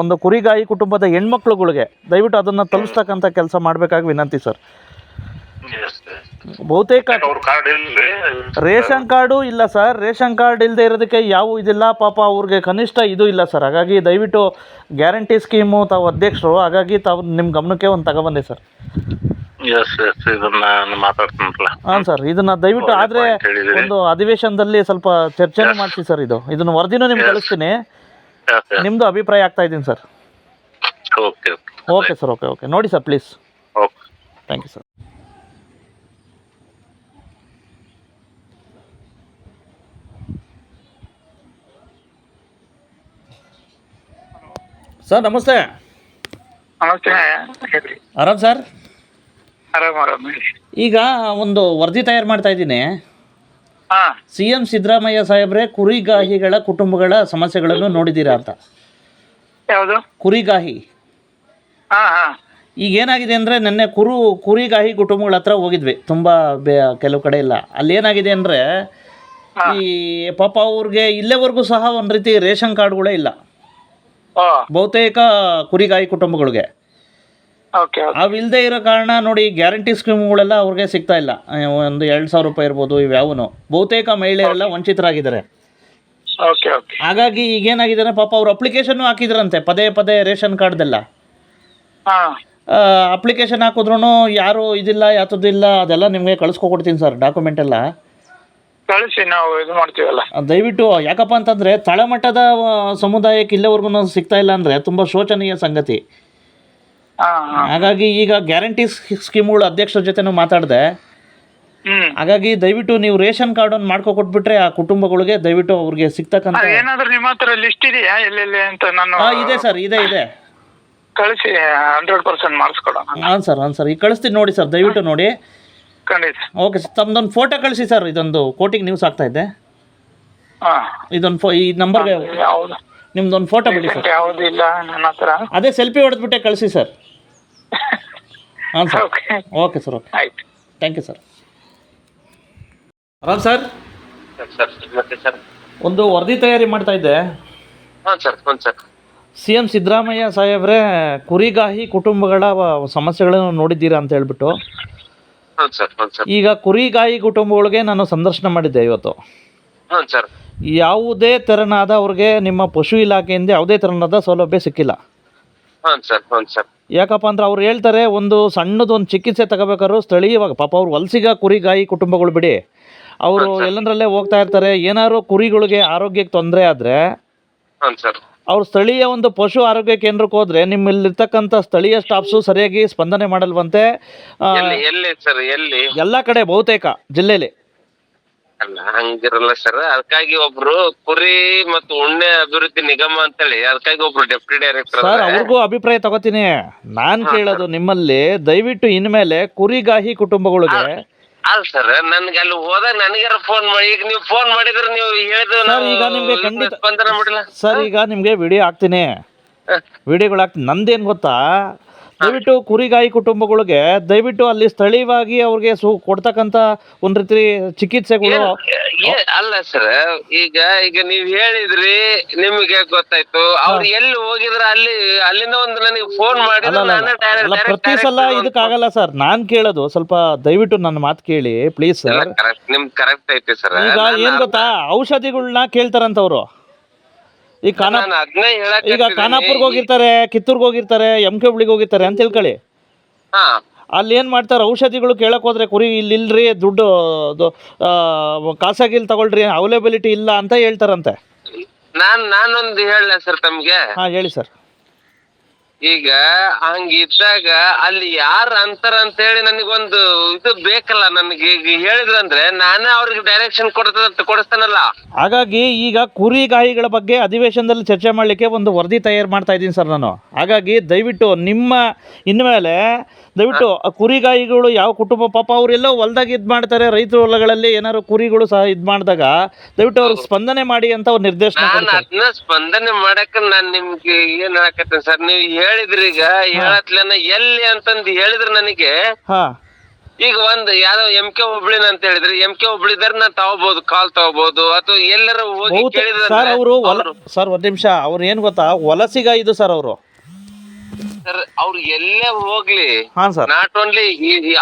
S3: ಒಂದು ಕುರಿಗಾಯಿ ಕುಟುಂಬದ ಹೆಣ್ಮಕ್ಳುಗಳಿಗೆ ದಯವಿಟ್ಟು ಅದನ್ನು ತಲುಪಿಸ್ತಕ್ಕಂಥ ಕೆಲಸ ಮಾಡಬೇಕಾಗಿ ವಿನಂತಿ ಸರ್. ಬಹುತೇಕ ರೇಷನ್ ಕಾರ್ಡು ಇಲ್ಲ ಸರ್. ರೇಷನ್ ಕಾರ್ಡ್ ಇಲ್ಲದೆ ಇರೋದಕ್ಕೆ ಯಾವ ಇದಿಲ್ಲ. ಪಾಪ ಅವ್ರಿಗೆ ಕನಿಷ್ಠ ಇದು ಇಲ್ಲ ಸರ್. ಹಾಗಾಗಿ ದಯವಿಟ್ಟು ಗ್ಯಾರಂಟಿ ಸ್ಕೀಮು ತಾವು ಅಧ್ಯಕ್ಷರು. ಹಾಗಾಗಿ ತಾವು ನಿಮ್ಮ ಗಮನಕ್ಕೆ ಒಂದು ತಗೊಬಂದೆ ಸರ್.
S7: ಎಸ್ ಎಸ್ ಇದನ್ನ ನಾನು ಮಾತಾಡ್ತೀನಲ್ಲ.
S3: ಹಾಂ ಸರ್ ಇದನ್ನ ದಯವಿಟ್ಟು ಆದರೆ. ಒಂದು ಅಧಿವೇಶನದಲ್ಲಿ ಸ್ವಲ್ಪ ಚರ್ಚೆನೂ ಮಾಡ್ತೀವಿ ಸರ್ ಇದು. ಇದನ್ನ ವರದಿನೂ ನಿಮ್ಗೆ. ಕಳಿಸ್ತೀನಿ. ನಿಮ್ಮದು ಅಭಿಪ್ರಾಯ ಆಗ್ತಾ ಇದ್ದೀನಿ sir
S7: okay
S3: okay sir okay okay ನೋಡಿ sir please
S7: okay
S3: thank you sir sir ನಮಸ್ತೆ.
S8: ನಮಸ್ತೆ.
S3: ಆರಾಮ್ ಸರ್
S8: ಆರಾಮ್ ಆರಾಮ್ ಹೇಳಿ.
S3: ಈಗ ಒಂದು ವರದಿ ತಯಾರು ಮಾಡ್ತಾ ಇದ್ದೀನಿ.
S8: ಹಾ.
S3: ಸಿ ಎಂ ಸಿದ್ದರಾಮಯ್ಯ ಸಾಹೇಬ್ರೆ ಕುರಿಗಾಹಿಗಳ ಕುಟುಂಬಗಳ ಸಮಸ್ಯೆಗಳನ್ನು ನೋಡಿದ್ದೀರಾ ಅಂತ.
S8: ಯಾವುದು?
S3: ಕುರಿಗಾಹಿ.
S8: ಹಾ ಹಾ.
S3: ಈಗ ಏನಾಗಿದೆ ಅಂದರೆ ನಿನ್ನೆ ಕುರು ಕುರಿಗಾಹಿ ಕುಟುಂಬಗಳ ಹತ್ರ ಹೋಗಿದ್ವಿ. ತುಂಬ ಬೇ ಕೆಲವು ಕಡೆ ಇಲ್ಲ ಅಲ್ಲಿ ಏನಾಗಿದೆ ಅಂದರೆ ಈ ಪಾಪ ಅವ್ರಿಗೆ ಇಲ್ಲೇವರೆಗೂ ಸಹ ಒಂದು ರೀತಿ ರೇಷನ್ ಕಾರ್ಡ್ಗಳೇ ಇಲ್ಲ.
S8: ಓ.
S3: ಬಹುತೇಕ ಕುರಿಗಾಯಿ ಕುಟುಂಬಗಳಿಗೆ. ಅವಿಲ್ಲದೆ ಇರೋ ಕಾರಣ ನೋಡಿ ಗ್ಯಾರಂಟಿ ಸ್ಕೀಮ್ಗಳೆಲ್ಲ ಅವ್ರಿಗೆ ಸಿಗ್ತಾ ಇಲ್ಲ. ಒಂದು ಎರಡು ಸಾವಿರ ರೂಪಾಯಿ ಇರ್ಬೋದು ಇವ್ಯಾವನು ಬಹುತೇಕ ಮಹಿಳೆಯರೆಲ್ಲ ವಂಚಿತರಾಗಿದ್ದಾರೆ. ಹಾಗಾಗಿ ಈಗೇನಾಗಿದೆ ಏನಾಗಿದ್ದಾರೆ ಪಾಪ ಅವ್ರು ಅಪ್ಲಿಕೇಶನ್ ಹಾಕಿದ್ರಂತೆ ಪದೇ ಪದೇ ರೇಷನ್ ಕಾರ್ಡ್ದೆಲ್ಲ.
S8: ಹಾ.
S3: ಅಪ್ಲಿಕೇಶನ್ ಹಾಕಿದ್ರು ಯಾರು ಇದಿಲ್ಲ ಯಾತದಿಲ್ಲ ಅದೆಲ್ಲ ನಿಮಗೆ ಕಳಿಸ್ಕೊಡ್ತೀನಿ ಸರ್ ಡಾಕ್ಯುಮೆಂಟ್ ಎಲ್ಲ.
S8: ಕಳಿಸಿ ನಾವು ಇದು ಮಾಡ್ತೀವಲ್ಲ.
S3: ದಯವಿಟ್ಟು ಯಾಕಪ್ಪ ಅಂತಂದ್ರೆ ತಳಮಟ್ಟದ ಸಮುದಾಯಕ್ಕೆ ಇಲ್ಲಿವರೆಗೂ ಸಿಗ್ತಾ ಇಲ್ಲ ಅಂದ್ರೆ ತುಂಬಾ ಶೋಚನೀಯ ಸಂಗತಿ. ಹಾಗಾಗಿ ಈಗ ಗ್ಯಾರಂಟಿ ಸ್ಕೀಮ್ಗಳು ಅಧ್ಯಕ್ಷರ ಜೊತೆನೂ ಮಾತಾಡಿದೆ. ಹಾಗಾಗಿ ದಯವಿಟ್ಟು ನೀವು ರೇಷನ್ ಕಾರ್ಡ್ ಅನ್ನು ಮಾಡ್ಕೊ ಮಾಡ್ಕೊಟ್ಬಿಟ್ರೆ ಆ ಕುಟುಂಬಗಳಿಗೆ ದಯವಿಟ್ಟು ಅವ್ರಿಗೆ ಸಿಗ್ತಕ್ಕಂಥ
S8: ಅದ್ ಏನಾದ್ರೂ ನಿಮ್ಮ ಹತ್ರ ಲಿಸ್ಟ್ ಇದೆಯಾ? ಎಲ್ಲೆಲ್ಲಿ ಅಂತ ನಾನು
S3: ಹಾಂ ಇದೆ ಸರ್ ಇದೆ ಇದೆ.
S8: ಕಳಿಸಿ ಹಂಡ್ರೆಡ್ ಪರ್ಸೆಂಟ್ ಮಾಡಿಸ್ಕೊಡೋಣ.
S3: ಹಾಂ ಸರ್ ಹಾಂ ಸರ್. ಈಗ ಕಳಿಸ್ತೀನಿ ನೋಡಿ ಸರ್ ದಯವಿಟ್ಟು ನೋಡಿ.
S8: ಖಂಡಿತ.
S3: ಓಕೆ ಸರ್ ತಮ್ಮದೊಂದು ಫೋಟೋ ಕಳಿಸಿ ಸರ್ ಇದೊಂದು ಕೋಟಿಗೆ ನ್ಯೂಸ್ ಆಗ್ತಾ ಇದೆ.
S8: ಹಾಂ.
S3: ಇದೊಂದು ಫೋ ಈ ನಂಬರ್ಗೆ ನಿಮ್ದೊಂದು ಫೋಟೋ ಬಿಡಿ ಸರ್.
S8: ಯಾವ್ದು ಇಲ್ಲ ನನ್ನ ಹತ್ರ.
S3: ಅದೇ ಸೆಲ್ಫಿ ಹೊಡೆದ್ಬಿಟ್ಟೆ ಕಳಿಸಿ ಸರ್. ಹಾಂ sir.
S8: Okay
S3: okay sir okay
S8: ಆಯ್ತು.
S3: ಥ್ಯಾಂಕ್ ಯು ಸರ್ ಆರಾಮ್ ಸರ್?
S7: ಸರ್ ಮತ್ತೆ ಸರ್
S3: ಒಂದು ವರದಿ ತಯಾರಿ ಮಾಡ್ತಾ ಇದ್ದೆ.
S7: ಹಾಂ ಸರ್ ಹ್ಞೂ ಸರ್
S3: ಸಿ ಎಂ ಸಿದ್ದರಾಮಯ್ಯ ಸಾಹೇಬ್ರೆ ಕುರಿಗಾಹಿ ಕುಟುಂಬಗಳ ವ- ಸಮಸ್ಯೆಗಳನ್ನು ನೋಡಿದ್ದೀರಾ ಅಂತ ಹೇಳ್ಬಿಟ್ಟು.
S7: ಹ್ಞೂ ಸರ್ ಹ್ಞೂ ಸರ್
S3: ಈಗ ಕುರಿಗಾಯಿ ಕುಟುಂಬಗಳಿಗೆ ನಾನು ಸಂದರ್ಶನ ಮಾಡಿದ್ದೆ ಇವತ್ತು.
S7: ಹ್ಞೂ ಸರ್
S3: ಯಾವುದೇ ತೆರನಾದ ಅವ್ರಿಗೆ ನಿಮ್ಮ ಪಶು ಇಲಾಖೆಯಿಂದ ಯಾವುದೇ ತೆರನಾದ ಸೌಲಭ್ಯ ಸಿಕ್ಕಿಲ್ಲ.
S7: ಹ್ಞೂ ಸರ್ ಹ್ಞೂ ಸರ್
S3: ಯಾಕಪ್ಪ ಅಂದ್ರೆ ಅವ್ರು ಹೇಳ್ತಾರೆ ಒಂದು ಸಣ್ಣದೊಂದು ಚಿಕಿತ್ಸೆ ತಗೋಬೇಕಾದ್ರು ಸ್ಥಳೀಯವಾಗಿ ಪಾಪ ಅವ್ರು ವಲಸಿಗ ಕುರಿಗಾಯಿ ಕುಟುಂಬಗಳು ಬಿಡಿ. ಅವರು ಎಲ್ಲಂದ್ರಲ್ಲೇ ಹೋಗ್ತಾ ಇರ್ತಾರೆ ಏನಾದ್ರು ಕುರಿಗಳಿಗೆ ಆರೋಗ್ಯಕ್ಕೆ ತೊಂದರೆ ಆದರೆ
S7: ಸರ್.
S3: ಅವ್ರು ಸ್ಥಳೀಯ ಒಂದು ಪಶು ಆರೋಗ್ಯ ಕೇಂದ್ರಕ್ಕೆ ಹೋದ್ರೆ ನಿಮ್ಮಲ್ಲಿರ್ತಕ್ಕಂಥ ಸ್ಥಳೀಯ ಸ್ಟಾಫ್ಸು ಸರಿಯಾಗಿ ಸ್ಪಂದನೆ ಮಾಡಲ್ವಂತೆ
S7: ಎಲ್ಲಿ ಎಲ್ಲಿ ಸರ್ ಎಲ್ಲಿ?
S3: ಎಲ್ಲ ಕಡೆ ಬಹುತೇಕ ಜಿಲ್ಲೆಯಲ್ಲಿ.
S7: ಅಲ್ಲ ಹಂಗಿರಲ್ಲ ಸರ್ ಅದಕ್ಕಾಗಿ ಒಬ್ರು ಕುರಿ ಮತ್ತು ಉಣ್ಣೆ ಅಭಿವೃದ್ಧಿ ನಿಗಮ ಅಂತೇಳಿ ಅದಕ್ಕಾಗಿ ಒಬ್ರು ಡೆಪ್ಟಿ ಡೈರೆಕ್ಟರ್
S3: ಸರ್ ಅವ್ರಿಗೂ ಅಭಿಪ್ರಾಯ ತಗೋತೀನಿ. ನಾನ್ ಕೇಳೋದು ನಿಮ್ಮಲ್ಲಿ ದಯವಿಟ್ಟು ಇನ್ಮೇಲೆ ಕುರಿಗಾಹಿ ಕುಟುಂಬಗಳಿಗೆ
S7: ಅಲ್ಲ ಸರ್ ನನ್ಗೆ ಅಲ್ಲಿ ಹೋದಾಗ ನನಗಾರ ಫೋನ್ ಮಾಡಿ ಈಗ ನೀವು ಫೋನ್ ಮಾಡಿದ್ರೆ ನೀವು ಹೇಳಿದ್ರು
S3: ಸರ್, ಈಗ ನಿಮ್ಗೆ ಖಂಡಿತ-
S7: ಸ್ಪಂದನ ಮಾಡಿಲ್ಲ.
S3: ಸರ್ ಈಗ ನಿಮಗೆ ವಿಡಿಯೋ ಹಾಕ್ತೀನಿ. ವಿಡಿಯೋಗಳು ಹಾಕ್ತೀನಿ. ನಂದೇನ್ ಗೊತ್ತಾ? ದಯವಿಟ್ಟು ಕುರಿಗಾಯಿ ಕುಟುಂಬಗಳಿಗೆ ದಯವಿಟ್ಟು ಅಲ್ಲಿ ಸ್ಥಳೀಯವಾಗಿ ಅವ್ರಿಗೆ ಸು ಒಂದ್ ಒಂದು ರೀತಿ ಚಿಕಿತ್ಸೆಗಳು
S7: ಏ- ಅಲ್ಲ ಸರ್ ಈಗ ಈಗ ನೀವ್ ಹೇಳಿದ್ರಿ ನಿಮ್ಗೆ ಗೊತ್ತಾಯ್ತು. ಅವ್ರು ಎಲ್ಲಿ ಹೋಗಿದ್ರ ಅಲ್ಲಿ ಅಲ್ಲಿಂದ ಒಂದು ನನಗೆ ಫೋನ್
S3: ಮಾಡಿ
S7: ಮಾಡಿದ್ರೆ
S3: ಅಲ್ಲ
S7: ನಾನು
S3: ಅಲ್ಲ. ಅಲ್ಲ
S7: direct-
S3: ಪ್ರತಿ ಸಲ ಇದಕ್ಕಾಗಲ್ಲ ಸರ್ ನಾನ್ ಕೇಳೋದು ಸ್ವಲ್ಪ ದಯವಿಟ್ಟು ನನ್ನ ಮಾತು ಕೇಳಿ ಪ್ಲೀಸ್ ಸರ್
S7: correct. ನಿಮ್ದ್ ಕರೆಕ್ಟ್ ಐತಿ ಸರ್
S3: ಈಗ ಏನ್ ಗೊತ್ತಾ? ಔಷಧಿಗಳನ್ನ ಕೇಳ್ತಾರಂತವ್ರು. ಈಗ ಖಾನಾ
S7: ನಾನು ಅದನ್ನೇ ಹೇಳಕ್
S3: ಈಗ ಖಾನಾಪುರ್ಗೆ ಹೋಗಿರ್ತಾರೆ ಕಿತ್ತೂರ್ಗೆ ಹೋಗಿರ್ತಾರೆ ಎಂ ಕೆ ಹುಬ್ಳಿಗೆ ಹೋಗಿರ್ತಾರೆ ಅಂತ ತಿಳ್ಕೊಳ್ಳಿ
S7: ಹಾ.
S3: ಅಲ್ಲಿ ಏನು ಮಾಡ್ತಾರೆ ಔಷಧಿಗಳು ಕೇಳಕ್ ಹೋದ್ರೆ ಕುರಿ ಇಲ್ಲಿ ಇಲ್ರಿ ದುಡ್ಡು ಅದು, ಆ, ಖಾಸಗಿಲ್ ತಗೊಳ್ರಿ ಅವೈಲೇಬಿಲಿಟಿ ಇಲ್ಲ ಅಂತ ಹೇಳ್ತಾರಂತೆ.
S7: ನಾನು ನಾನೊಂದು ಹೇಳ ಸರ್ ತಮ್ಗೆ?
S3: ಹಾಂ ಹೇಳಿ ಸರ್.
S7: ಈಗ ಹಂಗಿದ್ದಾಗ ಅಲ್ಲಿ ಯಾರು ಅಂತಾರ ಅಂತ ಹೇಳಿ ನನಗೊಂದು ಇದು ಬೇಕಲ್ಲ ನನಗೆ ಈಗ ಹೇಳಿದ್ರಂದ್ರೆ ನಾನೇ ಅವ್ರಿಗೆ ಡೈರೆಕ್ಷನ್ ಕೊಡ್ತದಂತ ಕೊಡಿಸ್ತಾನಲ್ಲ.
S3: ಹಾಗಾಗಿ ಈಗ ಕುರಿಗಾಯಿಗಳ ಬಗ್ಗೆ ಅಧಿವೇಶನದಲ್ಲಿ ಚರ್ಚೆ ಮಾಡಲಿಕ್ಕೆ ಒಂದು ವರದಿ ತಯಾರು ಮಾಡ್ತಾ ಇದ್ದೀನಿ ಸರ್ ನಾನು. ಹಾಗಾಗಿ ದಯವಿಟ್ಟು ನಿಮ್ಮ ಇನ್ಮೇಲೆ ದಯವಿಟ್ಟು ಆ ಕುರಿಗಾಯಿಗಳು ಯಾವ ಕುಟುಂಬ ಪಾಪ ಅವರೆಲ್ಲ ಹೊಲ್ದಾಗ ಇದು ಮಾಡ್ತಾರೆ ರೈತರ ಹೊಲಗಳಲ್ಲಿ ಏನಾದ್ರು ಕುರಿಗಳು ಸಹ ಇದು ಮಾಡಿದಾಗ ದಯವಿಟ್ಟು ಅವ್ರಿಗೆ ಸ್ಪಂದನೆ ಮಾಡಿ ಅಂತ ಅವ್ರು ನಿರ್ದೇಶನ
S7: ನಾನ್ ಅದನ್ನ ಸ್ಪಂದನೆ ಮಾಡಕ ನಾನ್ ನಿಮ್ಗೆ ಏನ್ ಹೇಳಕತ್ತೇನೆ ಸರ್ ನೀವು ಹೇಳಿದ್ರಿ ಈಗ ಹೇಳತ್ಲೇನ ಎಲ್ಲಿ ಅಂತಂದ್ ಹೇಳಿದ್ರು ನನಗೆ.
S3: ಹಾ.
S7: ಈಗ ಒಂದ್ ಯಾವ್ದೋ ಎಂ ಕೆ ಹುಬ್ಳಿನ ಅಂತ ಹೇಳಿದ್ರೆ ಎಂ ಕೆ ಹುಬ್ಳಿದಾರ ನಾನ್ ತಗೋಬಹುದು ಕಾಲ್ ತಗೋಬಹುದು ಅಥವಾ ಎಲ್ಲರೂ ಹೋಗಿ
S3: ಕೇಳಿದ್ರು
S7: ಕೇಳಿದ್ರೆ
S3: ಸರ್ ಅವರು ಹೊಲ ಸರ್ ಒಂದು ನಿಮಿಷ ಅವ್ರ ಏನು ಗೊತ್ತಾ ವಲಸಿಗ ಇದು ಸರ್ ಅವರು.
S7: ಸರ್ ಅವ್ರು ಎಲ್ಲೇ ಹೋಗ್ಲಿ
S3: ಹಾಂ ಸರ್
S7: ನಾಟ್ ಓನ್ಲಿ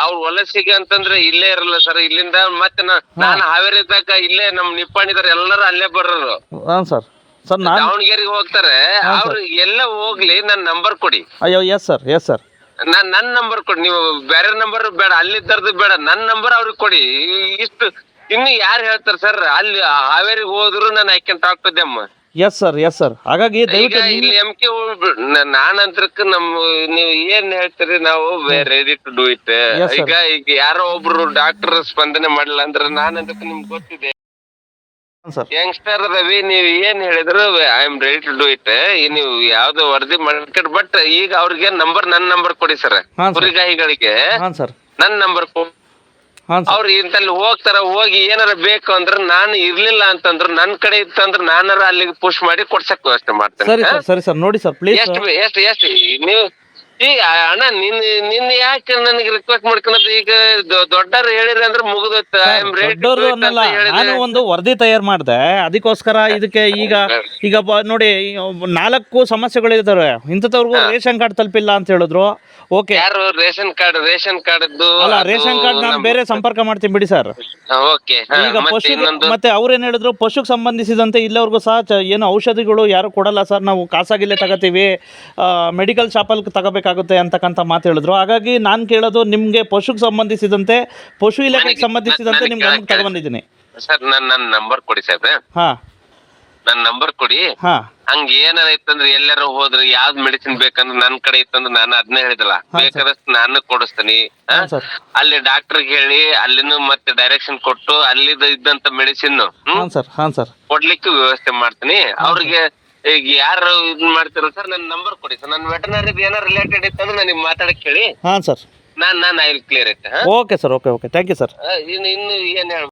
S7: ಅವ್ರ ವಲಸಿಗೆ ಅಂತಂದ್ರೆ ಇಲ್ಲೇ ಇರಲ್ಲ ಸರ್ ಇಲ್ಲಿಂದ ಮತ್ತೆ ನಾನು ಹಾವೇರಿ ತಕ ಇಲ್ಲೇ ನಮ್ ನಿಪ್ಪಾಣಿದಾರ ಎಲ್ಲರೂ ಅಲ್ಲೇ ಬರೋರು
S3: ಹಾ ಸರ್ ಸರ್ ನಾನು
S7: ದಾವಣಗೆರೆಗೆ ಹೋಗ್ತಾರೆ ಅವ್ರು ಎಲ್ಲ ಹೋಗ್ಲಿ ನನ್ ನಂಬರ್ ಕೊಡಿ.
S3: ಅಯ್ಯೋ ಎಸ್ ಸರ್ ಎಸ್ ಸರ್
S7: ನಾನ್ ನನ್ ನಂಬರ್ ಕೊಡಿ ನೀವು ಬೇರೆ ನಂಬರ್ ಬೇಡ ಅಲ್ಲಿ ತರದ್ ಬೇಡ ನನ್ ನಂಬರ್ ಅವ್ರಿಗೆ ಕೊಡಿ. ಇಷ್ಟು ಇನ್ನು ಯಾರು ಹೇಳ್ತಾರೆ ಸರ್ ಅಲ್ಲಿ ಹಾವೇರಿಗೆ ಹೋದ್ರು ನಾನು I can talk to them
S3: yes sir yes sir ಹಾಗಾಗಿ
S7: ಈಗ
S3: ದಯವಿಟ್ಟು
S7: ಇಲ್ಲಿ ಎಂ ಕೆ ನಾನಂತ್ರಕ್ ನಮ್ ನೀವು ಏನ್ ಹೇಳ್ತೀರಿ ನಾವು ready to do it
S3: Yes, sir.
S7: ಈಗ ಈಗ ಯಾರೋ ಒಬ್ರು ಡಾಕ್ಟರ್ ಸ್ಪಂದನೆ ಮಾಡಲ್ಲ ಅಂದ್ರೆ ನಾನಂತ್ರಕ್ ನಿಮ್ಗೆ ಗೊತ್ತಿದೆ.
S3: ಸರ್
S7: ಯಂಗ್ಸ್ಟರ್ ರವಿ ನೀವು ಏನ್ ಹೇಳಿದ್ರು I am ready to do it ನೀವು ಯಾವ್ದು ವರದಿ ಮಾಡ್ಕೊಂಡು ಬಟ್ ಈಗ ಅವ್ರಿಗೆ ನಂಬರ್ ನನ್ನ ನಂಬರ್ ಕೊಡಿ ಸರ್
S3: ಹಾಂ ನನ್ನ
S7: ಕುರಿಗಾಯಿಗಳಿಗೆ.
S3: ಹಾಂ ಸರ್
S7: ನನ್ ನಂಬರ್ ಅವ್ರು ಇಂತಲ್ಲಿ ಹೋಗ್ತಾರ ಹೋಗಿ ಏನಾರ ಬೇಕು ಅಂದ್ರೆ ನಾನು ಇರ್ಲಿಲ್ಲ ಅಂತಂದ್ರೆ ನನ್ ಕಡೆ ಇತ್ತಂದ್ರ ನಾನಾರ ಅಲ್ಲಿಗೆ ಪುಷ್ ಮಾಡಿ ಕೊಡ್ಸಕ್ ವ್ಯವಸ್ಥೆ ಮಾಡ್ತೇನೆ.
S3: ಸರಿ ಸರ್ ಸರಿ ಸರ್ ನೋಡಿ ಸರ್ ಪ್ಲೀಸ್
S7: ಎಷ್ಟು ಎಷ್ಟು ಎಷ್ಟು ನೀವು ಅಣ್ಣ ನಿನ್ ನಿನ್ನ ಯಾಕೆ ನನಗೆ ರಿಕ್ವೆಸ್ಟ್ ಮಾಡ್ಕೊಳದು? ಈಗ ದೊಡ್ಡರು ದೊಡ್ಡವ್ರು ಹೇಳಿರಿ ಅಂದ್ರೆ ಮುಗಿದೋಯ್ತು. ಐ ಆಮ್ ರೆಡಿ
S3: ದೊಡ್ಡವ್ರು ಅನ್ನಲ್ಲ ನಾನು ಒಂದು ವರದಿ ತಯಾರು ಮಾಡಿದೆ. ಅದಕ್ಕೋಸ್ಕರ ಇದಕ್ಕೆ ಈಗ ಈಗ ಬ- ನೋಡಿ ನಾಲ್ಕು ಒಬ್ಬ ನಾಲ್ಕು ಸಮಸ್ಯೆಗಳಿದ್ದಾವೆ ಇಂಥವ್ರಿಗೂ ರೇಷನ್ ಕಾರ್ಡ್ ತಲುಪಿಲ್ಲ ಅಂತ ಹೇಳಿದ್ರು. ಓಕೆ
S7: ಯಾರು ರೇಷನ್ ಕಾರ್ಡ್ ರೇಷನ್ ಕಾರ್ಡ್
S3: ಅಲ್ಲ ರೇಷನ್ ಕಾರ್ಡ್ ನಾನು ಬೇರೆ ಸಂಪರ್ಕ ಮಾಡ್ತೀನಿ ಬಿಡಿ ಸರ್.
S7: ಓಕೆ
S3: ಈಗ
S7: ಮತ್ತೆ
S3: ಪಶು ಮತ್ತೆ ಅವ್ರೇನ್ ಹೇಳಿದ್ರು? ಪಶುಗೆ ಸಂಬಂಧಿಸಿದಂತೆ ಇಲ್ಲವರೆಗೂ ಸಹ ಚ- ಏನು ಔಷಧಿಗಳು ಯಾರು ಕೊಡಲ್ಲ ಸರ್. ನಾವು ಖಾಸಗಿಲ್ಲೇ ತಗೋತೀವಿ. ಮೆಡಿಕಲ್ ಶಾಪಲ್ಲಿ ತಗೋಬೇಕಾಗುತ್ತೆ ಅಂತಕ್ಕಂಥ ಮಾತು ಹೇಳಿದ್ರು. ಹಾಗಾಗಿ ನಾನು ಕೇಳೋದು ನಿಮಗೆ ಪಶುಗೆ ಸಂಬಂಧಿಸಿದಂತೆ ಪಶು ಇಲಾಖೆಗೆ ಸಂಬಂಧಿಸಿದಂತೆ
S7: ನನಗೆ
S3: ನಿಮ್ಗೆ ಗಮನಕ್ಕೆ ತಗೊಂಡಿದ್ದೀನಿ.
S7: ಸರ್ ನನ್ನ ನನ್ನ ನಂಬರ್ ಕೊಡಿ ಸರ್.
S3: ಹಾಂ.
S7: ನನ್ನ ನಂಬರ್ ಕೊಡಿ.
S3: ಹಾಂ.
S7: ಹಂಗ ಏನಾರ ಇತ್ತಂದ್ರೆ ಎಲ್ಲಾರ ಹೋದ್ರೆ ಯಾವ್ದ್ ಮೆಡಿಸಿನ್ ಬೇಕಂದ್ರೆ ನನ್ ಕಡೆ ಇತ್ತಂದ್ರೆ ನಾನು ಅದನ್ನೇ ಹೇಳಿದಲ್ಲ. ಬೇಕಾದಷ್ಟು ನಾನು ಕೊಡಿಸ್ತೀನಿ. ಆ? ಅಲ್ಲಿ ಡಾಕ್ಟರ್ ಹೇಳಿ ಅಲ್ಲಿನೂ ಮತ್ತೆ ಡೈರೆಕ್ಷನ್ ಕೊಟ್ಟು ಅಲ್ಲಿದ ಇದ್ದಂತ ಮೆಡಿಸಿನ್
S3: ಹಾಂ ಸರ್. ಹಾಂ ಸರ್.
S7: ಕೊಡ್ಲಿಕ್ಕೂ ವ್ಯವಸ್ಥೆ ಮಾಡ್ತೀನಿ. ಅವ್ರಿಗೆ ಈಗ ಯಾರು ಇದ್ ಮಾಡ್ತಿರೋ ಸರ್ ನನ್ನ ನಂಬರ್ ಕೊಡಿ ಸರ್. ನನ್ನ ವೆಟನರಿ ಏನಾರ ರಿಲೇಟೆಡ್ ಇತ್ತಂದ್ರೆ ನನಗೆ ಮಾತಾಡಕ್ ಹೇಳಿ.
S3: ಹಾಂ ಸರ್.
S7: ನಾನ್ ನಾನ್ ಐ ಕ್ಲಿಯರ್ ಐತೆ
S3: okay sir. Okay okay. Thank you sir.
S7: ಇನ್ನು ಇನ್ನು ಏನ್ ಹೇಳ್